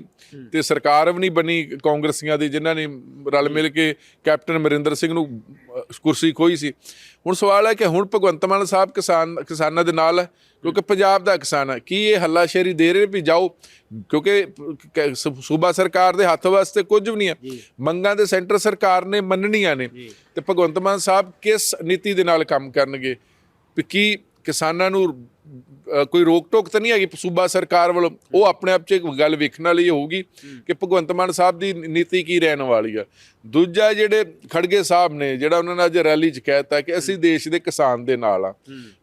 ਤੇ ਸਰਕਾਰ ਵੀ ਨਹੀਂ ਬਣੀ ਕਾਂਗਰਸੀਆਂ ਦੀ ਜਿਨ੍ਹਾਂ ਨੇ ਰਲ ਮਿਲ ਕੇ ਕੈਪਟਨ ਅਮਰਿੰਦਰ ਸਿੰਘ ਨੂੰ ਕੁਰਸੀ ਖੋਈ ਸੀ। ਹੁਣ ਸਵਾਲ ਹੈ ਕਿ ਹੁਣ ਭਗਵੰਤ ਮਾਨ ਸਾਹਿਬ ਕਿਸਾਨ ਕਿਸਾਨਾਂ ਦੇ ਨਾਲ ਹੈ ਕਿਉਂਕਿ ਪੰਜਾਬ ਦਾ ਕਿਸਾਨ ਹੈ। ਕੀ ਇਹ ਹੱਲਾਸ਼ੇਰੀ ਦੇ ਰਹੇ ਵੀ ਜਾਓ ਕਿਉਂਕਿ ਕ- ਸੂਬਾ ਸਰਕਾਰ ਦੇ ਹੱਥ ਵਾਸਤੇ ਕੁਝ ਵੀ ਨਹੀਂ ਹੈ। ਮੰਗਾਂ ਦੇ ਸੈਂਟਰ ਸਰਕਾਰ ਨੇ ਮੰਨਣੀਆਂ ਨੇ ਤੇ ਭਗਵੰਤ ਮਾਨ ਸਾਹਿਬ ਕਿਸ ਨੀਤੀ ਦੇ ਨਾਲ ਕੰਮ ਕਰਨਗੇ? ਵੀ ਕੀ ਕਿਸਾਨਾਂ ਨੂੰ ਕੋਈ ਰੋਕ ਟੋਕ ਤਾਂ ਨਹੀਂ ਹੈਗੀ? ਸੂਬਾ ਸਰਕਾਰ ਵੱਲੋਂ ਉਹ ਆਪਣੇ ਆਪ 'ਚ ਇੱਕ ਗੱਲ ਵੇਖਣ ਵਾਲੀ ਹੋਊਗੀ ਕਿ ਭਗਵੰਤ ਮਾਨ ਸਾਹਿਬ ਦੀ ਨੀਤੀ ਕੀ ਰਹਿਣ ਵਾਲੀ ਆ। ਦੂਜਾ ਜਿਹੜੇ ਖੜਗੇ ਸਾਹਿਬ ਨੇ ਜਿਹੜਾ ਉਹਨਾਂ ਨੇ ਅੱਜ ਰੈਲੀ 'ਚ ਕਹਿਤਾ ਕਿ ਅਸੀਂ ਦੇਸ਼ ਦੇ ਕਿਸਾਨ ਦੇ ਨਾਲ ਆ।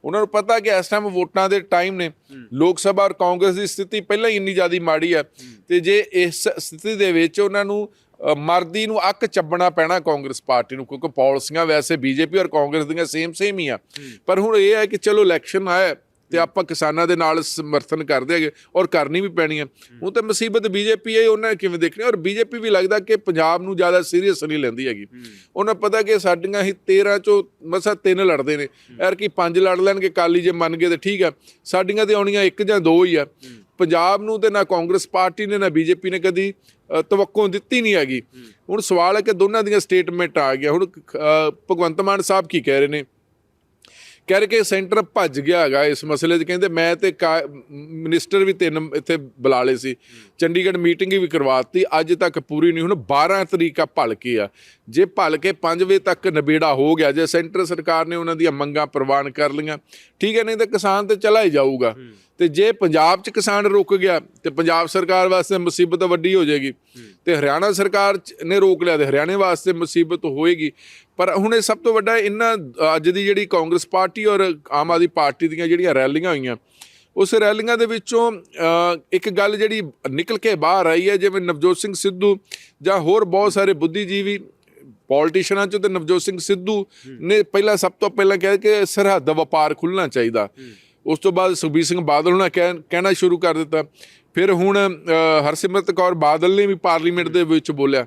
ਉਹਨਾਂ ਨੂੰ ਪਤਾ ਕਿ ਇਸ ਟਾਈਮ ਵੋਟਾਂ ਦੇ ਟਾਈਮ ਨੇ ਲੋਕ ਸਭਾ ਔਰ ਕਾਂਗਰਸ ਦੀ ਸਥਿਤੀ ਪਹਿਲਾਂ ਹੀ ਇੰਨੀ ਜ਼ਿਆਦਾ ਮਾੜੀ ਆ ਤੇ ਜੇ ਇਸ ਸਥਿਤੀ ਦੇ ਵਿੱਚ ਉਹਨਾਂ ਨੂੰ ਮਰਦੀ ਨੂੰ ਅੱਕ ਚੱਬਣਾ ਪੈਣਾ ਕਾਂਗਰਸ ਪਾਰਟੀ ਨੂੰ ਕਿਉਂਕਿ ਪਾਲਿਸੀਆਂ ਵੈਸੇ ਬੀਜੇਪੀ ਔਰ ਕਾਂਗਰਸ ਦੀਆਂ ਸੇਮ ਸੇਮ ਹੀ ਆ। ਪਰ ਹੁਣ ਇਹ ਹੈ ਕਿ ਚਲੋ ਇਲੈਕਸ਼ਨ ਆਇਆ ਤੇ ਆਪਾਂ ਕਿਸਾਨਾਂ ਦੇ ਨਾਲ ਸਮਰਥਨ ਕਰਦੇ ਹੈਗੇ ਔਰ ਕਰਨੀ ਵੀ ਪੈਣੀ ਹੈ। ਹੁਣ ਤੇ ਮੁਸੀਬਤ ਬੀਜੇਪੀ ਹੈ ਉਹਨਾਂ ਨੇ ਕਿਵੇਂ ਦੇਖਣੀ ਔਰ ਬੀਜੇਪੀ ਵੀ ਲੱਗਦਾ ਕਿ ਪੰਜਾਬ ਨੂੰ ਜ਼ਿਆਦਾ ਸੀਰੀਅਸ ਨਹੀਂ ਲੈਂਦੀ ਹੈਗੀ। ਉਹਨਾਂ ਪਤਾ ਕਿ ਸਾਡੀਆਂ ਹੀ 13 ਚੋਂ ਮਸਾ ਤਿੰਨ ਲੜਦੇ ਨੇ। ਯਾਰ ਕੀ ਪੰਜ ਲੜ ਲੈਣਗੇ ਕਾਲੀ ਜੇ ਮੰਨ ਗਏ ਤੇ ਠੀਕ ਆ ਸਾਡੀਆਂ ਤੇ ਆਉਣੀਆਂ ਇੱਕ ਜਾਂ ਦੋ ਹੀ ਆ। ਪੰਜਾਬ ਨੂੰ ਤੇ ਨਾ ਕਾਂਗਰਸ ਪਾਰਟੀ ਨੇ ਨਾ ਬੀਜੇਪੀ ਨੇ ਕਦੀ ਤਵੱਕੋ ਦਿੱਤੀ ਨਹੀਂ ਹੈਗੀ। ਹੁਣ ਸਵਾਲ ਹੈ ਕਿ ਦੋਨਾਂ ਦੀਆਂ ਸਟੇਟਮੈਂਟ ਆ ਗਿਆ ਹੁਣ ਭਗਵੰਤ ਮਾਨ ਸਾਹਿਬ ਕੀ ਕਹਿ ਰਹੇ ਨੇ? ਕਹਿ ਰਹੇ ਕਿ ਸੈਂਟਰ ਭੱਜ ਗਿਆ ਹੈਗਾ ਇਸ ਮਸਲੇ 'ਚ। ਕਹਿੰਦੇ ਮੈਂ ਤੇ ਮਿਨਿਸਟਰ ਵੀ ਤਿੰਨ ਇੱਥੇ ਬੁਲਾ ਲਏ ਸੀ। ਚੰਡੀਗੜ੍ਹ ਮੀਟਿੰਗ ਵੀ ਕਰਵਾਤੀ। ਅੱਜ ਤੱਕ ਪੂਰੀ ਨਹੀਂ ਹੁਣ 12 ਤਰੀਕਾ ਭਲ ਕੇ ਆ। ਜੇ ਭਲ ਕੇ 5 ਵਜੇ ਤੱਕ ਨਿਬੇੜਾ ਹੋ ਗਿਆ ਜੇ ਸੈਂਟਰ ਸਰਕਾਰ ਨੇ ਉਹਨਾਂ ਦੀਆਂ ਮੰਗਾਂ ਪ੍ਰਵਾਨ ਕਰ ਲਈਆਂ ਠੀਕ ਹੈ ਨਹੀਂ ਤਾਂ ਕਿਸਾਨ ਤੇ ਚਲਾ ਹੀ ਜਾਊਗਾ। ਤੇ ਜੇ ਪੰਜਾਬ 'ਚ ਕਿਸਾਨ ਰੁਕ ਗਿਆ ਤੇ ਪੰਜਾਬ ਸਰਕਾਰ ਵਾਸਤੇ ਮੁਸੀਬਤ ਵੱਡੀ ਹੋ ਜਾਏਗੀ। ਤੇ ਹਰਿਆਣਾ ਸਰਕਾਰ ਨੇ ਰੋਕ ਲਿਆ ਤੇ ਹਰਿਆਣੇ ਵਾਸਤੇ ਮੁਸੀਬਤ ਹੋਏਗੀ। ਪਰ ਹੁਣ ਇਹ ਸਭ ਤੋਂ ਵੱਡਾ ਇਹਨਾਂ ਅੱਜ ਦੀ ਜਿਹੜੀ ਕਾਂਗਰਸ ਪਾਰਟੀ ਔਰ ਆਮ ਆਦਮੀ ਪਾਰਟੀ ਦੀਆਂ ਜਿਹੜੀਆਂ ਰੈਲੀਆਂ ਹੋਈਆਂ, ਉਸ ਰੈਲੀਆਂ ਦੇ ਵਿੱਚੋਂ ਇੱਕ ਗੱਲ ਜਿਹੜੀ ਨਿਕਲ ਕੇ ਬਾਹਰ ਆਈ ਹੈ, ਜਿਵੇਂ ਨਵਜੋਤ ਸਿੰਘ ਸਿੱਧੂ ਜਾਂ ਹੋਰ ਬਹੁਤ ਸਾਰੇ ਬੁੱਧੀਜੀਵੀ ਪੋਲੀਟੀਸ਼ੀਅਨਾਂ ਚੋਂ ਤੇ ਨਵਜੋਤ ਸਿੰਘ ਸਿੱਧੂ ਨੇ ਪਹਿਲਾਂ ਸਭ ਤੋਂ ਪਹਿਲਾਂ ਕਿਹਾ ਕਿ ਸਰਹੱਦ ਵਪਾਰ ਖੁੱਲਣਾ ਚਾਹੀਦਾ। ਉਸ ਤੋਂ ਬਾਅਦ ਸੁਖਬੀਰ ਸਿੰਘ ਬਾਦਲ ਉਹਨਾਂ ਕਹਿ- ਕਹਿਣਾ ਸ਼ੁਰੂ ਕਰ ਦਿੱਤਾ। ਫਿਰ ਹੁਣ ਹਰਸਿਮਰਤ ਕੌਰ ਬਾਦਲ ਨੇ ਵੀ ਪਾਰਲੀਮੈਂਟ ਦੇ ਵਿੱਚ ਬੋਲਿਆ।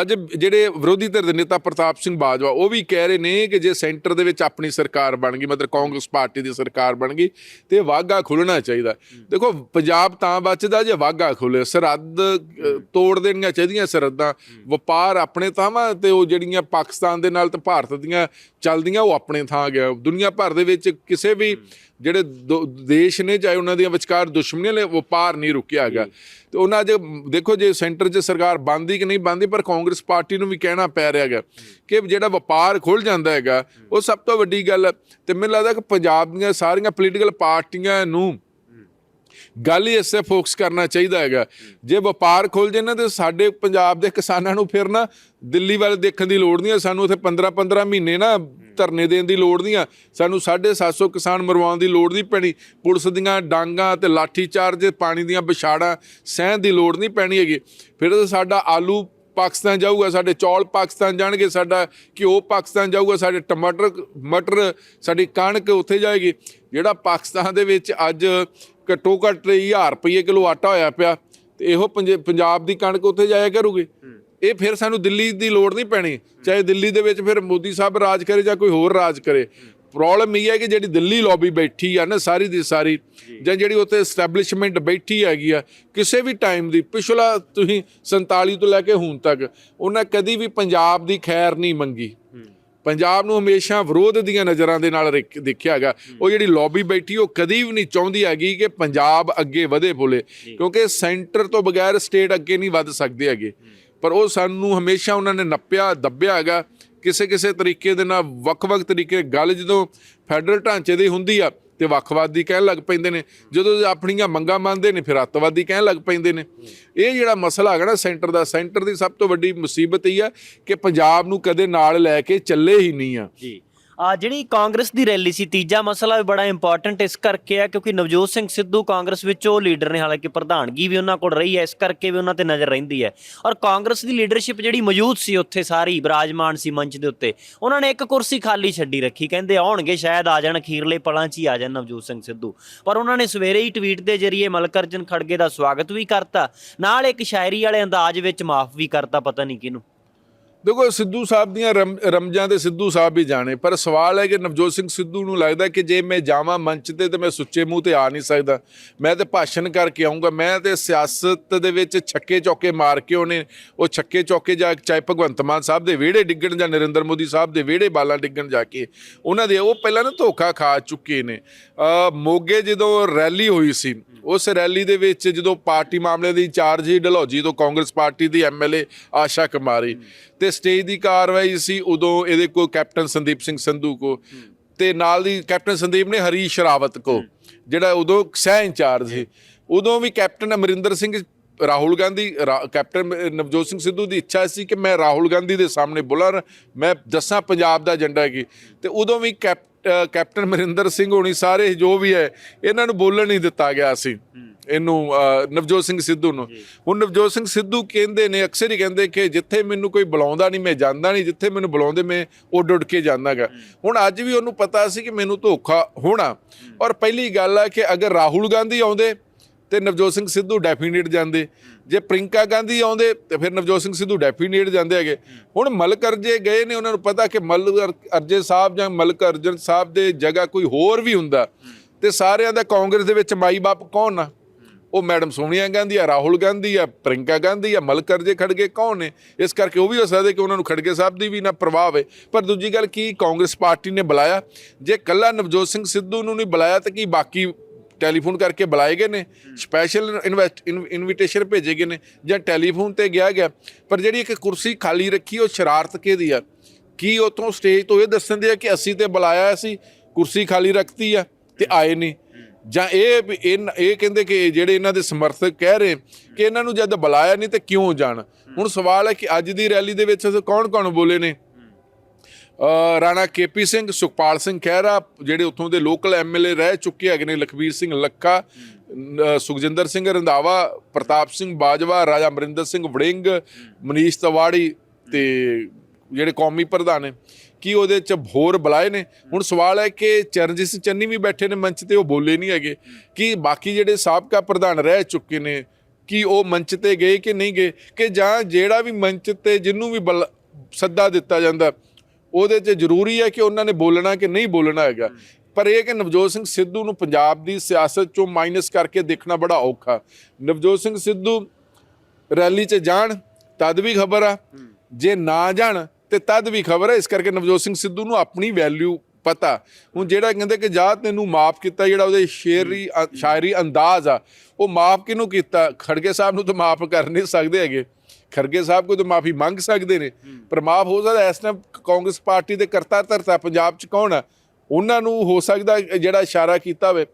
ਅੱਜ ਜਿਹੜੇ ਵਿਰੋਧੀ ਧਿਰ ਦੇ ਨੇਤਾ ਪ੍ਰਤਾਪ ਸਿੰਘ ਬਾਜਵਾ, ਉਹ ਵੀ ਕਹਿ ਰਹੇ ਨੇ ਕਿ ਜੇ ਸੈਂਟਰ ਦੇ ਵਿੱਚ ਆਪਣੀ ਸਰਕਾਰ ਬਣ ਗਈ, ਮਤਲਬ ਕਾਂਗਰਸ ਪਾਰਟੀ ਦੀ ਸਰਕਾਰ ਬਣ ਗਈ, ਤੇ ਵਾਗਾ ਖੁੱਲਣਾ ਚਾਹੀਦਾ। ਦੇਖੋ, ਪੰਜਾਬ ਤਾਂ ਬਚਦਾ ਜੇ ਵਾਗਾ ਖੁੱਲੇ, ਸਰਹੱਦ ਤੋੜ ਦੇਣੀਆਂ ਚਾਹੀਦੀਆਂ ਸਰਹੱਦਾਂ, ਵਪਾਰ ਆਪਣੇ ਥਾਵਾਂ ਤੇ ਉਹ ਜਿਹੜੀਆਂ ਪਾਕਿਸਤਾਨ ਦੇ ਨਾਲ ਤੇ ਭਾਰਤ ਦੀਆਂ ਚੱਲਦੀਆਂ, ਉਹ ਆਪਣੇ ਥਾਂ ਗਿਆ। ਦੁਨੀਆ ਭਰ ਦੇ ਵਿੱਚ ਕਿਸੇ ਵੀ ਜਿਹੜੇ ਦੇਸ਼ ਨੇ ਚਾਹੇ ਉਹਨਾਂ ਦੀਆਂ ਵਿਚਕਾਰ ਦੁਸ਼ਮਣੀਆਂ ਨੇ ਵਪਾਰ ਨਹੀਂ ਰੁਕਿਆ ਹੈਗਾ ਤੇ ਉਹਨਾਂ ਅੱਜ ਦੇਖੋ ਜੇ ਸੈਂਟਰ 'ਚ ਸਰਕਾਰ ਬੰਦੀ ਕਿ ਨਹੀਂ ਬੰਦੀ ਪਰ ਕਾਂਗਰਸ ਪਾਰਟੀ ਨੂੰ ਵੀ ਕਹਿਣਾ ਪੈ ਰਿਹਾ ਹੈਗਾ ਕਿ ਜਿਹੜਾ ਵਪਾਰ ਖੁੱਲ ਜਾਂਦਾ ਹੈਗਾ ਉਹ ਸਭ ਤੋਂ ਵੱਡੀ ਗੱਲ। ਤੇ ਮੈਨੂੰ ਲੱਗਦਾ ਕਿ ਪੰਜਾਬ ਦੀਆਂ ਸਾਰੀਆਂ ਪੋਲੀਟੀਕਲ ਪਾਰਟੀਆਂ ਨੂੰ ਗੱਲ ਹੀ ਇਸੇ ਫੋਕਸ ਕਰਨਾ ਚਾਹੀਦਾ ਹੈਗਾ। ਜੇ ਵਪਾਰ ਖੁੱਲ ਜੇ ਨਾ, ਤੇ ਸਾਡੇ ਪੰਜਾਬ ਦੇ ਕਿਸਾਨਾਂ ਨੂੰ ਫਿਰ ਨਾ ਦਿੱਲੀ ਵੱਲ ਦੇਖਣ ਦੀ ਲੋੜ ਨਹੀਂ ਹੈ ਸਾਨੂੰ ਉੱਥੇ 15 15 ਮਹੀਨੇ ਨਾ ਧਰਨੇ ਦੇਣ ਦੀ ਲੋੜ ਨਹੀਂ ਆ। ਸਾਨੂੰ 750 ਕਿਸਾਨ ਮਰਵਾਉਣ ਦੀ ਲੋੜ ਨਹੀਂ ਪੈਣੀ। ਪੁਲਿਸ ਦੀਆਂ ਡਾਂਗਾਂ ਤੇ ਲਾਠੀ ਚਾਰਜ, ਪਾਣੀ ਦੀਆਂ ਵਿਛਾੜਾਂ ਸਹਿਣ ਦੀ ਲੋੜ ਨਹੀਂ ਪੈਣੀ ਹੈਗੀ। ਫਿਰ ਸਾਡਾ ਆਲੂ ਪਾਕਿਸਤਾਨ ਜਾਊਗਾ, ਸਾਡੇ ਚੌਲ ਪਾਕਿਸਤਾਨ ਜਾਣਗੇ, ਸਾਡਾ ਘਿਓ ਪਾਕਿਸਤਾਨ ਜਾਊਗਾ, ਸਾਡੇ ਟਮਾਟਰ, ਮਟਰ, ਸਾਡੀ ਕਣਕ ਉੱਥੇ ਜਾਏਗੀ। ਜਿਹੜਾ ਪਾਕਿਸਤਾਨ ਦੇ ਵਿੱਚ ਅੱਜ ਘੱਟੋ ਘੱਟ 1000 ਰੁਪਏ ਕਿਲੋ ਆਟਾ ਹੋਇਆ ਪਿਆ ਤੇ ਇਹੋ ਪੰਜ- ਪੰਜਾਬ ਦੀ ਕਣਕ ਉੱਥੇ ਜਾਇਆ ਕਰੂਗੀ। ਇਹ ਫਿਰ ਸਾਨੂੰ ਦਿੱਲੀ ਦੀ ਲੋੜ ਨਹੀਂ ਪੈਣੀ। ਚਾਹੇ ਦਿੱਲੀ ਦੇ ਵਿੱਚ ਫਿਰ ਮੋਦੀ ਸਾਹਿਬ ਰਾਜ ਕਰੇ ਜਾਂ ਕੋਈ ਹੋਰ ਰਾਜ ਕਰੇ। ਪ੍ਰੋਬਲਮ ਇਹ ਹੈ ਕਿ ਜਿਹੜੀ ਦਿੱਲੀ ਲੌਬੀ ਬੈਠੀ ਆ ਨਾ ਸਾਰੀ ਦੀ ਸਾਰੀ ਜਾਂ। ਜਿਹੜੀ ਉੱਥੇ ਐਸਟੈਬਲਿਸ਼ਮੈਂਟ ਬੈਠੀ ਹੈਗੀ ਆ ਕਿਸੇ ਵੀ ਟਾਈਮ ਦੀ ਪਿਛਲਾ ਤੁਸੀਂ 47 ਤੋਂ ਲੈ ਕੇ ਹੁਣ ਤੱਕ ਉਹਨਾਂ ਕਦੀ ਵੀ ਪੰਜਾਬ ਦੀ ਖੈਰ ਨਹੀਂ ਮੰਗੀ। ਪੰਜਾਬ ਨੂੰ ਹਮੇਸ਼ਾ ਵਿਰੋਧ ਦੀਆਂ ਨਜ਼ਰਾਂ ਦੇ ਨਾਲ ਦੇਖਿਆ ਹੈਗਾ। ਉਹ ਜਿਹੜੀ ਲੌਬੀ ਬੈਠੀ ਉਹ ਕਦੀ ਵੀ ਨਹੀਂ ਚਾਹੁੰਦੀ ਹੈਗੀ ਕਿ ਪੰਜਾਬ ਅੱਗੇ ਵਧੇ ਬੋਲੇ। ਕਿਉਂਕਿ ਸੈਂਟਰ ਤੋਂ ਬਗੈਰ ਸਟੇਟ ਅੱਗੇ ਨਹੀਂ ਵੱਧ ਸਕਦੇ ਹੈਗੇ। ਪਰ ਉਹ ਸਾਨੂੰ ਹਮੇਸ਼ਾ ਉਹਨਾਂ ਨੇ ਨੱਪਿਆ ਦੱਬਿਆ ਹੈਗਾ। ਕਿਸੇ ਕਿਸੇ ਤਰੀਕੇ ਦੇ ਨਾਲ ਵੱਖ-ਵੱਖ ਤਰੀਕੇ ਗੱਲ ਜਦੋਂ ਫੈਡਰਲ ਢਾਂਚੇ ਦੀ ਹੁੰਦੀ ਆ ਤੇ ਵੱਖਵਾਦੀ ਕਹਿਣ ਲੱਗ ਪੈਂਦੇ ਨੇ। ਜਦੋਂ ਆਪਣੀਆਂ ਮੰਗਾਂ ਮੰਨਦੇ ਨੇ, ਫਿਰ ਅੱਤਵਾਦੀ ਕਹਿਣ ਲੱਗ ਪੈਂਦੇ ਨੇ। ਇਹ ਜਿਹੜਾ ਮਸਲਾ ਹੈਗਾ ਨਾ ਸੈਂਟਰ ਦਾ, ਸੈਂਟਰ ਦੀ ਸਭ ਤੋਂ ਵੱਡੀ ਮੁਸੀਬਤ ਇਹ ਆ ਕਿ ਪੰਜਾਬ ਨੂੰ ਕਦੇ ਨਾਲ ਲੈ ਕੇ ਚੱਲੇ ਹੀ ਨਹੀਂ ਆ। ਜੀ। ਆ ਜਿਹੜੀ ਕਾਂਗਰਸ ਦੀ ਰੈਲੀ ਸੀ, ਤੀਜਾ ਮਸਲਾ ਵੀ ਬੜਾ ਇੰਪੋਰਟੈਂਟ ਇਸ ਕਰਕੇ ਆ ਕਿਉਂਕਿ ਨਵਜੋਤ ਸਿੰਘ ਸਿੱਧੂ ਕਾਂਗਰਸ ਵਿੱਚ ਉਹ ਲੀਡਰ ਨੇ, ਹਾਲਾਂਕਿ ਪ੍ਰਧਾਨਗੀ ਵੀ ਉਹਨਾਂ ਕੋਲ ਰਹੀ ਹੈ, ਇਸ ਕਰਕੇ ਵੀ ਉਹਨਾਂ ਤੇ ਨਜ਼ਰ ਰਹਿੰਦੀ ਹੈ। ਔਰ ਕਾਂਗਰਸ ਦੀ ਲੀਡਰਸ਼ਿਪ ਜਿਹੜੀ ਮੌਜੂਦ ਸੀ ਉੱਥੇ ਸਾਰੀ ਵਿਰਾਜਮਾਨ ਸੀ ਮੰਚ ਦੇ ਉੱਤੇ, ਉਹਨਾਂ ਨੇ ਇੱਕ ਕੁਰਸੀ ਖਾਲੀ ਛੱਡੀ ਰੱਖੀ, ਕਹਿੰਦੇ ਆਉਣਗੇ ਸ਼ਾਇਦ ਆ ਜਾਣ, ਅਖੀਰਲੇ ਪਲਾਂ 'ਚ ਹੀ ਆ ਜਾਣ ਨਵਜੋਤ ਸਿੰਘ ਸਿੱਧੂ। ਪਰ ਉਹਨਾਂ ਨੇ ਸਵੇਰੇ ਹੀ ਟਵੀਟ ਦੇ ਜ਼ਰੀਏ ਮਲਕਰਜਨ ਖੜਗੇ ਦਾ ਸਵਾਗਤ ਵੀ ਕਰਤਾ, ਨਾਲ ਇੱਕ ਸ਼ਾਇਰੀ ਵਾਲੇ ਅੰਦਾਜ਼ ਵਿੱਚ ਮਾਫ ਵੀ ਕਰਤਾ, ਪਤਾ ਨਹੀਂ ਕਿਹਨੂੰ। ਦੇਖੋ ਸਿੱਧੂ ਸਾਹਿਬ ਦੀਆਂ ਰਮ- ਰਮਜਾਂ ਤੇ ਸਿੱਧੂ ਸਾਹਿਬ ਵੀ ਜਾਣੇ, ਪਰ ਸਵਾਲ ਹੈ ਕਿ ਨਵਜੋਤ ਸਿੰਘ ਸਿੱਧੂ ਨੂੰ ਲੱਗਦਾ ਕਿ ਜੇ ਮੈਂ ਜਾਵਾਂ ਮੰਚ ਤੇ ਤੇ ਮੈਂ ਸੁੱਚੇ ਮੂੰਹ ਤੇ ਆ ਨਹੀਂ ਸਕਦਾ। ਮੈਂ ਤੇ ਭਾਸ਼ਣ ਕਰਕੇ ਆਉਂਗਾ ਮੈਂ ਤੇ ਸਿਆਸਤ ਦੇ ਵਿੱਚ ਛੱਕੇ ਚੌਕੇ ਮਾਰ ਕੇ ਉਹਨੇ, ਉਹ ਛੱਕੇ ਚੌਕੇ ਜਾ ਚਾਹੇ ਭਗਵੰਤ ਮਾਨ ਸਾਹਿਬ ਦੇ ਵਿਹੜੇ ਡਿੱਗਣ ਜਾਂ ਨਰਿੰਦਰ ਮੋਦੀ ਸਾਹਿਬ ਦੇ ਵਿਹੜੇ ਬਾਲਾਂ ਡਿੱਗਣ ਜਾ ਕੇ, ਉਹਨਾਂ ਦੇ ਉਹ ਪਹਿਲਾਂ ਨਾ ਧੋਖਾ ਖਾ ਚੁੱਕੇ ਨੇ। ਮੋਗੇ ਜਦੋਂ ਰੈਲੀ ਹੋਈ ਸੀ, ਉਸ ਰੈਲੀ ਦੇ ਵਿੱਚ ਜਦੋਂ ਪਾਰਟੀ ਮਾਮਲੇ ਦੀ ਇੰਚਾਰਜ ਸੀ, ਡਲਹੌਜੀ ਤੋਂ ਕਾਂਗਰਸ ਪਾਰਟੀ ਦੀ ਐਮਐਲਏ ਆਸ਼ਾ ਕੁਮਾਰੀ ਤੇ ਸਟੇਜ ਦੀ ਕਾਰਵਾਈ ਸੀ ਉਦੋਂ ਇਹਦੇ ਕੋਲ ਕੈਪਟਨ ਸੰਦੀਪ ਸਿੰਘ ਸੰਧੂ ਕੋ ਤੇ ਨਾਲ ਦੀ ਕੈਪਟਨ ਸੰਦੀਪ ਨੇ ਹਰੀਸ਼ ਰਾਵਤ ਕੋ ਜਿਹੜਾ ਉਦੋਂ ਸਹਿ ਇੰਚਾਰਜ ਸੀ। ਉਦੋਂ ਵੀ ਕੈਪਟਨ ਅਮਰਿੰਦਰ ਸਿੰਘ ਰਾਹੁਲ ਗਾਂਧੀ ਕੈਪਟਨ ਨਵਜੋਤ ਸਿੰਘ ਸਿੱਧੂ ਦੀ ਇੱਛਾ ਸੀ ਕਿ ਮੈਂ ਰਾਹੁਲ ਗਾਂਧੀ ਦੇ ਸਾਹਮਣੇ ਬੋਲਾਂ ਮੈਂ ਦੱਸਾਂ ਪੰਜਾਬ ਦਾ ਏਜੰਡਾ ਕੀ। ਤੇ ਉਦੋਂ ਵੀ ਕੈਪਟਨ ਮਰਿੰਦਰ ਸਿੰਘ ਹੋਣੀ ਸਾਰੇ ਜੋ ਵੀ ਹੈ ਇਹਨਾਂ ਨੂੰ ਬੋਲਣ ਨਹੀਂ ਦਿੱਤਾ ਗਿਆ ਸੀ। ਇਹਨੂੰ ਨਵਜੋਤ ਸਿੰਘ ਸਿੱਧੂ ਨੂੰ। ਹੁਣ ਨਵਜੋਤ ਸਿੰਘ ਸਿੱਧੂ ਕਹਿੰਦੇ ਨੇ ਅਕਸਰ ਹੀ ਕਹਿੰਦੇ ਕਿ ਜਿੱਥੇ ਮੈਨੂੰ ਕੋਈ ਬੁਲਾਉਂਦਾ ਨਹੀਂ ਮੈਂ ਜਾਂਦਾ ਨਹੀਂ ਜਿੱਥੇ ਮੈਨੂੰ ਬੁਲਾਉਂਦੇ ਮੈਂ ਉੱਡ ਉੱਡ ਕੇ ਜਾਂਦਾਗਾ। ਹੁਣ ਅੱਜ ਵੀ ਉਹਨੂੰ ਪਤਾ ਸੀ ਕਿ ਮੈਨੂੰ ਧੋਖਾ ਹੋਣਾ। ਔਰ ਪਹਿਲੀ ਗੱਲ ਹੈ ਕਿ ਅਗਰ ਰਾਹੁਲ ਗਾਂਧੀ ਆਉਂਦੇ ਤੇ ਨਵਜੋਤ ਸਿੰਘ ਸਿੱਧੂ ਡੈਫੀਨੇਟ ਜਾਂਦੇ। ਜੇ ਪ੍ਰਿੰਕਾ ਗਾਂਧੀ ਆਉਂਦੇ ਤੇ ਫਿਰ ਨਵਜੋਤ ਸਿੰਘ ਸਿੱਧੂ ਡੈਫੀਨੇਟ ਜਾਂਦੇ ਹੈਗੇ। ਹੁਣ ਮਲਕ ਅਰਜੇ ਗਏ ਨੇ ਉਹਨਾਂ ਨੂੰ ਪਤਾ ਕਿ ਮਲਕ ਅਰ- ਅਰਜੇ ਸਾਹਿਬ ਜਾਂ ਮਲਕ ਅਰਜਨ ਸਾਹਿਬ ਦੇ ਜਗ੍ਹਾ ਕੋਈ ਹੋਰ ਵੀ ਹੁੰਦਾ ਤੇ ਸਾਰਿਆਂ ਦਾ ਕਾਂਗਰਸ ਦੇ ਵਿੱਚ ਮਾਈ ਬਾਪ ਕੌਣ ਆ? ਉਹ ਮੈਡਮ ਸੋਨੀਆ ਗਾਂਧੀ ਆ, ਰਾਹੁਲ ਗਾਂਧੀ ਆ ਪ੍ਰਿੰਕਾ ਗਾਂਧੀ ਆ ਮਲਕ ਜੇ ਖੜਗੇ ਕੌਣ ਨੇ? ਇਸ ਕਰਕੇ ਉਹ ਵੀ ਹੋ ਸਕਦਾ ਕਿ ਉਹਨਾਂ ਨੂੰ ਖੜਗੇ ਸਾਹਿਬ ਦੀ ਵੀ ਨਾ ਪ੍ਰਭਾਵ ਹੈ ਪਰ ਦੂਜੀ ਗੱਲ ਕੀ, ਕਾਂਗਰਸ ਪਾਰਟੀ ਨੇ ਬੁਲਾਇਆ। ਜੇ ਕੱਲਾ ਨਵਜੋਤ ਸਿੰਘ ਸਿੱਧੂ ਨੂੰ ਨਹੀਂ ਬੁਲਾਇਆ, ਤਾਂ ਕੀ ਬਾਕੀ ਟੈਲੀਫੋਨ ਕਰਕੇ ਬੁਲਾਏ ਗਏ ਨੇ? ਸਪੈਸ਼ਲ ਇਨਵੀਟੇਸ਼ਨ ਭੇਜੇ ਗਏ ਨੇ, ਜਾਂ ਟੈਲੀਫੋਨ ਤੇ ਗਿਆ ਗਿਆ। ਪਰ ਜਿਹੜੀ ਇੱਕ ਕੁਰਸੀ ਖਾਲੀ ਰੱਖੀ, ਉਹ ਸ਼ਰਾਰਤ ਕਿਹਦੀ ਆ? ਕੀ ਉਤੋਂ ਸਟੇਜ ਤੋਂ ਇਹ ਦੱਸਣ ਦੇ ਆ ਕਿ ਅਸੀਂ ਤੇ ਬੁਲਾਇਆ ਸੀ, ਕੁਰਸੀ ਖਾਲੀ ਰੱਖਤੀ ਆ ਤੇ ਆਏ ਨਹੀਂ? ਜਾਂ ਇਹ ਵੀ ਇਹ ਕਹਿੰਦੇ ਕਿ ਜਿਹੜੇ ਇਹਨਾਂ ਦੇ ਸਮਰਥਕ ਕਹਿ ਰਹੇ ਕਿ ਇਹਨਾਂ ਨੂੰ ਜਦ ਬੁਲਾਇਆ ਨਹੀਂ ਤੇ ਕਿਉਂ ਜਾਣ? ਹੁਣ ਸਵਾਲ ਹੈ ਕਿ ਅੱਜ ਦੀ ਰੈਲੀ ਦੇ ਵਿੱਚ ਕੌਣ ਕੌਣ ਬੋਲੇ ਨੇ? ਅ, ਰਾਣਾ ਕੇਪੀ ਸਿੰਘ ਸੁਖਪਾਲ ਸਿੰਘ ਖਹਿਰਾ ਜਿਹੜੇ ਉੱਥੋਂ ਦੇ ਲੋਕਲ ਐਮਐਲਏ ਰਹਿ ਚੁੱਕੇ ਹੈਗੇ ਨੇ ਲਖਵੀਰ ਸਿੰਘ ਲੱਖਾ ਸੁਖਜਿੰਦਰ ਸਿੰਘ ਰੰਧਾਵਾ ਪ੍ਰਤਾਪ ਸਿੰਘ ਬਾਜਵਾ ਰਾਜਾ ਅਮਰਿੰਦਰ ਸਿੰਘ ਵੜਿੰਗ ਮਨੀਸ਼ ਤਵਾੜੀ ਤੇ ਜਿਹੜੇ ਕੌਮੀ ਪ੍ਰਧਾਨ ਨੇ। ਕੀ ਉਹਦੇ ਚ ਹੋਰ ਬੁਲਾਏ ਨੇ? ਹੁਣ ਸਵਾਲ ਹੈ ਕਿ ਚਰਨਜੀਤ ਸਿੰਘ ਚੰਨੀ ਵੀ ਬੈਠੇ ਨੇ ਮੰਚ ਤੇ, ਉਹ ਬੋਲੇ ਨਹੀਂ ਹੈਗੇ। ਕਿ ਬਾਕੀ ਜਿਹੜੇ ਸਾਬਕਾ ਪ੍ਰਧਾਨ ਰਹਿ ਚੁੱਕੇ ਨੇ, ਕਿ ਉਹ ਮੰਚ ਤੇ ਗਏ ਕਿ ਨਹੀਂ ਗਏ? ਕਿ ਜਾਂ ਜਿਹੜਾ ਵੀ ਮੰਚ ਤੇ ਜਿਹਨੂੰ ਵੀ ਬੁਲਾ- ਸੱਦਾ ਦਿੱਤਾ ਜਾਂਦਾ, ਉਹਦੇ 'ਚ ਜ਼ਰੂਰੀ ਹੈ ਕਿ ਉਹਨਾਂ ਨੇ ਬੋਲਣਾ ਕਿ ਨਹੀਂ ਬੋਲਣਾ ਹੈਗਾ? ਪਰ ਇਹ ਕਿ ਨਵਜੋਤ ਸਿੰਘ ਸਿੱਧੂ ਨੂੰ ਪੰਜਾਬ ਦੀ ਸਿਆਸਤ ਚੋਂ ਮਾਈਨਸ ਕਰਕੇ ਦੇਖਣਾ ਬੜਾ ਔਖਾ। ਨਵਜੋਤ ਸਿੰਘ ਸਿੱਧੂ ਰੈਲੀ 'ਚ ਜਾਣ, ਤਦ ਵੀ ਖਬਰ ਆ। ਜੇ ਨਾ ਜਾਣ ਤੇ ਤਦ ਵੀ ਖਬਰ ਹੈ ਇਸ ਕਰਕੇ ਨਵਜੋਤ ਸਿੰਘ ਸਿੱਧੂ ਨੂੰ ਆਪਣੀ ਵੈਲਿਊ ਪਤਾ। ਹੁਣ ਜਿਹੜਾ ਕਹਿੰਦੇ ਕਿ ਜਾ ਤੈਨੂੰ ਮਾਫ ਕੀਤਾ ਜਿਹੜਾ ਉਹਦੇ ਸ਼ੇਰੀ ਸ਼ਾਇਰੀ ਅੰਦਾਜ਼ ਆ ਉਹ ਮਾਫ ਕਿਹਨੂੰ ਕੀਤਾ? ਖੜਗੇ ਸਾਹਿਬ ਨੂੰ ਤਾਂ ਮਾਫ ਕਰ ਨਹੀਂ ਸਕਦੇ ਹੈਗੇ। ਖਰਗੇ ਸਾਹਿਬ ਕੋਈ ਤਾਂ ਮਾਫੀ ਮੰਗ ਸਕਦੇ ਨੇ। ਪਰ ਮਾਫ ਹੋ ਸਕਦਾ ਇਸ ਟਾਈਮ ਕਾਂਗਰਸ ਪਾਰਟੀ ਦੇ ਕਰਤਾ ਧਰਤਾ ਪੰਜਾਬ 'ਚ ਕੌਣ ਆ? ਉਹਨਾਂ ਨੂੰ ਹੋ ਸਕਦਾ ਜਿਹੜਾ ਇਸ਼ਾਰਾ ਕੀਤਾ ਹੋਵੇ।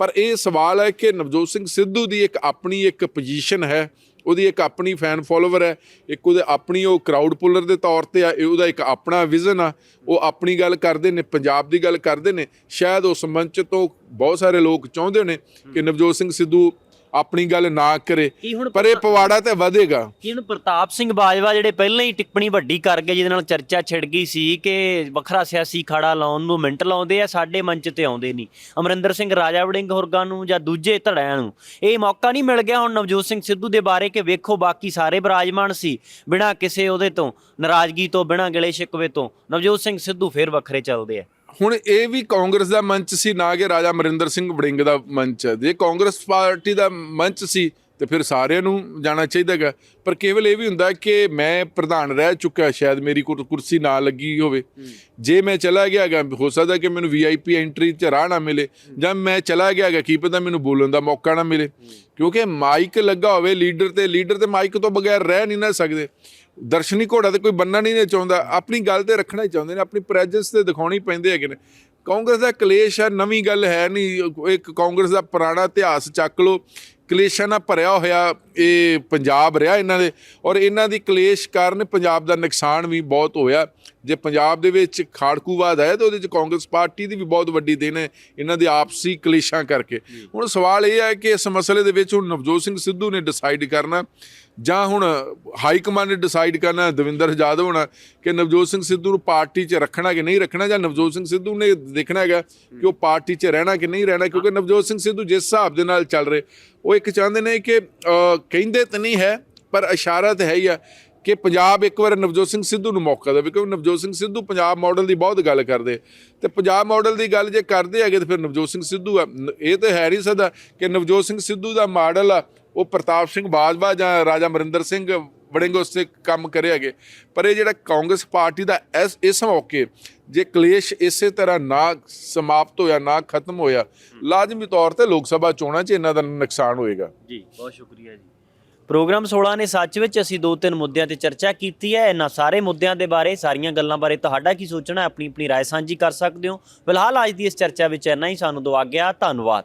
ਪਰ ਇਹ ਸਵਾਲ ਹੈ ਕਿ ਨਵਜੋਤ ਸਿੰਘ ਸਿੱਧੂ ਦੀ ਇੱਕ ਆਪਣੀ ਇੱਕ ਪੋਜੀਸ਼ਨ ਹੈ ਉਹਦੀ ਇੱਕ ਆਪਣੀ ਫੈਨ ਫੋਲੋਵਰ ਹੈ, ਇੱਕ ਉਹਦੇ ਆਪਣੀ ਉਹ ਕਰਾਊਡ ਪੁਲਰ ਦੇ ਤੌਰ ਤੇ ਆ, ਇਹ ਉਹਦਾ ਇੱਕ ਆਪਣਾ ਵਿਜ਼ਨ ਆ, ਉਹ ਆਪਣੀ ਗੱਲ ਕਰਦੇ ਨੇ, ਪੰਜਾਬ ਦੀ ਗੱਲ ਕਰਦੇ ਨੇ, ਸ਼ਾਇਦ ਉਸ ਮੰਚ ਤੋਂ ਬਹੁਤ ਸਾਰੇ ਲੋਕ ਚਾਹੁੰਦੇ ਨੇ ਕਿ ਨਵਜੋਤ ਸਿੰਘ ਸਿੱਧੂ ਆਪਣੀ ਗੱਲ ਨਾ ਕਰੇ। ਕੀ ਹੁਣ ਪਰ ਇਹ ਪਵਾੜਾ ਤੇ ਵਧੇਗਾ। ਕਿ ਹੁਣ ਪ੍ਰਤਾਪ ਸਿੰਘ ਬਾਜਵਾ ਜਿਹੜੇ ਪਹਿਲਾਂ ਹੀ ਟਿੱਪਣੀ ਵੱਡੀ ਕਰ ਗਏ ਜਿਹਦੇ ਨਾਲ ਚਰਚਾ ਛਿੜ ਗਈ ਸੀ ਕਿ ਵੱਖਰਾ ਸਿਆਸੀ ਖਾੜਾ ਲਾਉਣ ਨੂੰ ਮਿੰਟ ਲਾਉਂਦੇ ਆ ਸਾਡੇ ਮੰਚ ਤੇ ਆਉਂਦੇ ਨਹੀਂ। ਅਮਰਿੰਦਰ ਸਿੰਘ ਰਾਜਾ ਵੜਿੰਗ ਹੋਰਗਾਂ ਨੂੰ ਜਾਂ ਦੂਜੇ ਧੜਿਆਂ ਨੂੰ। ਇਹ ਮੌਕਾ ਨਹੀਂ ਮਿਲ ਗਿਆ ਹੁਣ ਨਵਜੋਤ ਸਿੰਘ ਸਿੱਧੂ ਦੇ ਬਾਰੇ ਕਿ ਵੇਖੋ ਬਾਕੀ ਸਾਰੇ ਬਰਾਜਮਾਨ ਸੀ ਬਿਨਾਂ ਕਿਸੇ ਉਹਦੇ ਤੋਂ ਨਾਰਾਜ਼ਗੀ ਤੋਂ ਬਿਨਾਂ ਗਿਲੇ ਸ਼ਿਕਵੇ ਤੋਂ। ਨਵਜੋਤ ਸਿੰਘ ਸਿੱਧੂ ਫੇਰ ਵੱਖਰੇ ਚੱਲਦੇ ਆ। ਹੁਣ ਇਹ ਵੀ ਕਾਂਗਰਸ ਦਾ ਮੰਚ ਸੀ, ਨਾ ਕਿ ਰਾਜਾ ਅਮਰਿੰਦਰ ਸਿੰਘ ਵੜਿੰਗ ਦਾ ਮੰਚ ਹੈ। ਜੇ ਕਾਂਗਰਸ ਪਾਰਟੀ ਦਾ ਮੰਚ ਸੀ, ਤੇ ਫਿਰ ਸਾਰਿਆਂ ਨੂੰ ਜਾਣਾ ਚਾਹੀਦਾਗਾ ਪਰ ਕੇਵਲ ਇਹ ਵੀ ਹੁੰਦਾ ਕਿ ਮੈਂ ਪ੍ਰਧਾਨ ਰਹਿ ਚੁੱਕਾ ਸ਼ਾਇਦ ਮੇਰੀ ਕੁਰ- ਕੁਰਸੀ ਨਾ ਲੱਗੀ ਹੋਵੇ। ਜੇ ਮੈਂ ਚਲਾ ਗਿਆਗਾ ਹੋ ਸਕਦਾ ਕਿ ਮੈਨੂੰ ਵੀਆਈਪੀ ਐਂਟਰੀ ਚ ਰਾਹ ਨਾ ਮਿਲੇ, ਜਾਂ ਮੈਂ ਚਲਾ ਗਿਆਗਾ ਕੀ ਪਤਾ ਮੈਨੂੰ ਬੋਲਣ ਦਾ ਮੌਕਾ ਨਾ ਮਿਲੇ। ਕਿਉਂਕਿ ਮਾਈਕ ਲੱਗਾ ਹੋਵੇ ਲੀਡਰ ਤੇ ਲੀਡਰ ਤੇ ਮਾਈਕ ਤੋਂ ਬਗੈਰ ਰਹਿ ਨਹੀਂ ਨਾ ਸਕਦੇ। ਦਰਸ਼ਨੀ ਘੋੜਾ ਤੇ ਕੋਈ ਬੰਨਾ ਨਹੀਂ ਚਾਹੁੰਦਾ। ਆਪਣੀ ਗੱਲ ਤੇ ਰੱਖਣਾ ਹੀ ਚਾਹੁੰਦੇ ਨੇ, ਆਪਣੀ ਪ੍ਰੈਜ਼ੈਂਸ ਤੇ ਦਿਖਾਉਣੀ ਪੈਂਦੇ ਹੈਗੇ ਨੇ। ਕਾਂਗਰਸ ਦਾ ਕਲੇਸ਼ ਹੈ ਨਵੀਂ ਗੱਲ ਹੈ ਨਹੀਂ। ਇੱਕ ਕਾਂਗਰਸ ਦਾ ਪੁਰਾਣਾ ਇਤਿਹਾਸ ਚੱਕ ਲਓ। ਕਲੇਸ਼ਾਂ ਨਾਲ ਭਰਿਆ ਹੋਇਆ ਇਹ ਪੰਜਾਬ ਰਿਹਾ ਇਹਨਾਂ ਦੇ ਔਰ ਇਹਨਾਂ ਦੀ ਕਲੇਸ਼ ਕਾਰਨ ਪੰਜਾਬ ਦਾ ਨੁਕਸਾਨ ਵੀ ਬਹੁਤ ਹੋਇਆ। ਜੇ ਪੰਜਾਬ ਦੇ ਵਿੱਚ ਖਾੜਕੂਵਾਦ ਹੈ ਤਾਂ ਉਹਦੇ ਵਿੱਚ ਕਾਂਗਰਸ ਪਾਰਟੀ ਦੀ ਵੀ ਬਹੁਤ ਵੱਡੀ ਦੇਣ ਹੈ ਇਹਨਾਂ ਦੇ ਆਪਸੀ ਕਲੇਸ਼ਾਂ ਕਰਕੇ। ਹੁਣ ਸਵਾਲ ਇਹ ਹੈ ਕਿ ਇਸ ਮਸਲੇ ਦੇ ਵਿੱਚ ਹੁਣ ਨਵਜੋਤ ਸਿੰਘ ਸਿੱਧੂ ਨੇ ਡਿਸਾਈਡ ਕਰਨਾ ਜਾਂ ਹੁਣ ਹਾਈ ਕਮਾਂਡ ਨੇ ਡਿਸਾਈਡ ਕਰਨਾ, ਦਵਿੰਦਰ ਜਾਦਵ ਹੋਣਾ ਕਿ ਨਵਜੋਤ ਸਿੰਘ ਸਿੱਧੂ ਨੂੰ ਪਾਰਟੀ 'ਚ ਰੱਖਣਾ ਕਿ ਨਹੀਂ ਰੱਖਣਾ ਜਾਂ ਨਵਜੋਤ ਸਿੰਘ ਸਿੱਧੂ ਨੇ ਦੇਖਣਾ ਹੈਗਾ ਕਿ ਉਹ ਪਾਰਟੀ 'ਚ ਰਹਿਣਾ ਕਿ ਨਹੀਂ ਰਹਿਣਾ ਕਿਉਂਕਿ ਨਵਜੋਤ ਸਿੰਘ ਸਿੱਧੂ ਜਿਸ ਹਿਸਾਬ ਦੇ ਨਾਲ ਚੱਲ ਰਹੇ ਉਹ ਇੱਕ ਚਾਹੁੰਦੇ ਨੇ ਕਿ ਕਹਿੰਦੇ ਤਾਂ ਨਹੀਂ ਹੈ, ਪਰ ਇਸ਼ਾਰਾ ਤਾਂ ਹੈ ਹੀ ਆ ਕਿ ਪੰਜਾਬ ਇੱਕ ਵਾਰ ਨਵਜੋਤ ਸਿੰਘ ਸਿੱਧੂ ਨੂੰ ਮੌਕਾ ਦੇਵੇ, ਕਿਉਂਕਿ ਨਵਜੋਤ ਸਿੰਘ ਸਿੱਧੂ ਪੰਜਾਬ ਮਾਡਲ ਦੀ ਬਹੁਤ ਗੱਲ ਕਰਦੇ। ਤੇ ਪੰਜਾਬ ਮਾਡਲ ਦੀ ਗੱਲ ਜੇ ਕਰਦੇ ਹੈਗੇ ਤਾਂ ਫਿਰ ਨਵਜੋਤ ਸਿੰਘ ਸਿੱਧੂ ਆ। ਇਹ ਤਾਂ ਹੈ ਨਹੀਂ ਸਕਦਾ ਕਿ ਨਵਜੋਤ ਸਿੰਘ ਸਿੱਧੂ ਦਾ ਮਾਡਲ ਆ, ਉਹ ਪ੍ਰਤਾਪ ਸਿੰਘ ਬਾਜਵਾ ਜਾਂ ਰਾਜਾ ਅਮਰਿੰਦਰ ਸਿੰਘ ਵੜਿੰਗ ਉਸਤੇ ਕੰਮ ਕਰੇ ਹੈਗੇ। ਪਰ ਇਹ ਜਿਹੜਾ ਕਾਂਗਰਸ ਪਾਰਟੀ ਦਾ ਇਸ ਇਸ ਮੌਕੇ ਜੇ ਕਲੇਸ਼ ਇਸੇ ਤਰ੍ਹਾਂ ਨਾ ਸਮਾਪਤ ਹੋਇਆ, ਨਾ ਖਤਮ ਹੋਇਆ, ਲਾਜ਼ਮੀ ਤੌਰ ਤੇ ਲੋਕ ਸਭਾ ਚੋਣਾਂ 'ਚ ਇਹਨਾਂ ਦਾ ਨੁਕਸਾਨ ਹੋਏਗਾ। ਜੀ, ਬਹੁਤ ਸ਼ੁਕਰੀਆ ਜੀ। ਪ੍ਰੋਗਰਾਮ 16 ਨੇ ਸੱਚ ਵਿੱਚ ਅਸੀਂ ਦੋ ਤਿੰਨ ਮੁੱਦਿਆਂ ਤੇ ਚਰਚਾ ਕੀਤੀ ਹੈ ਇਹਨਾਂ ਸਾਰੇ ਮੁੱਦਿਆਂ ਦੇ ਬਾਰੇ ਸਾਰੀਆਂ ਗੱਲਾਂ ਬਾਰੇ ਤੁਹਾਡਾ ਕੀ ਸੋਚਣਾ ਹੈ ਆਪਣੀ ਆਪਣੀ رائے ਸਾਂਝੀ ਕਰ ਸਕਦੇ ਹੋ ਫਿਲਹਾਲ ਅੱਜ ਦੀ ਇਸ ਚਰਚਾ ਵਿੱਚ ਇੰਨਾ ਹੀ ਸਾਨੂੰ ਦਵਾ ਗਿਆ ਧੰਨਵਾਦ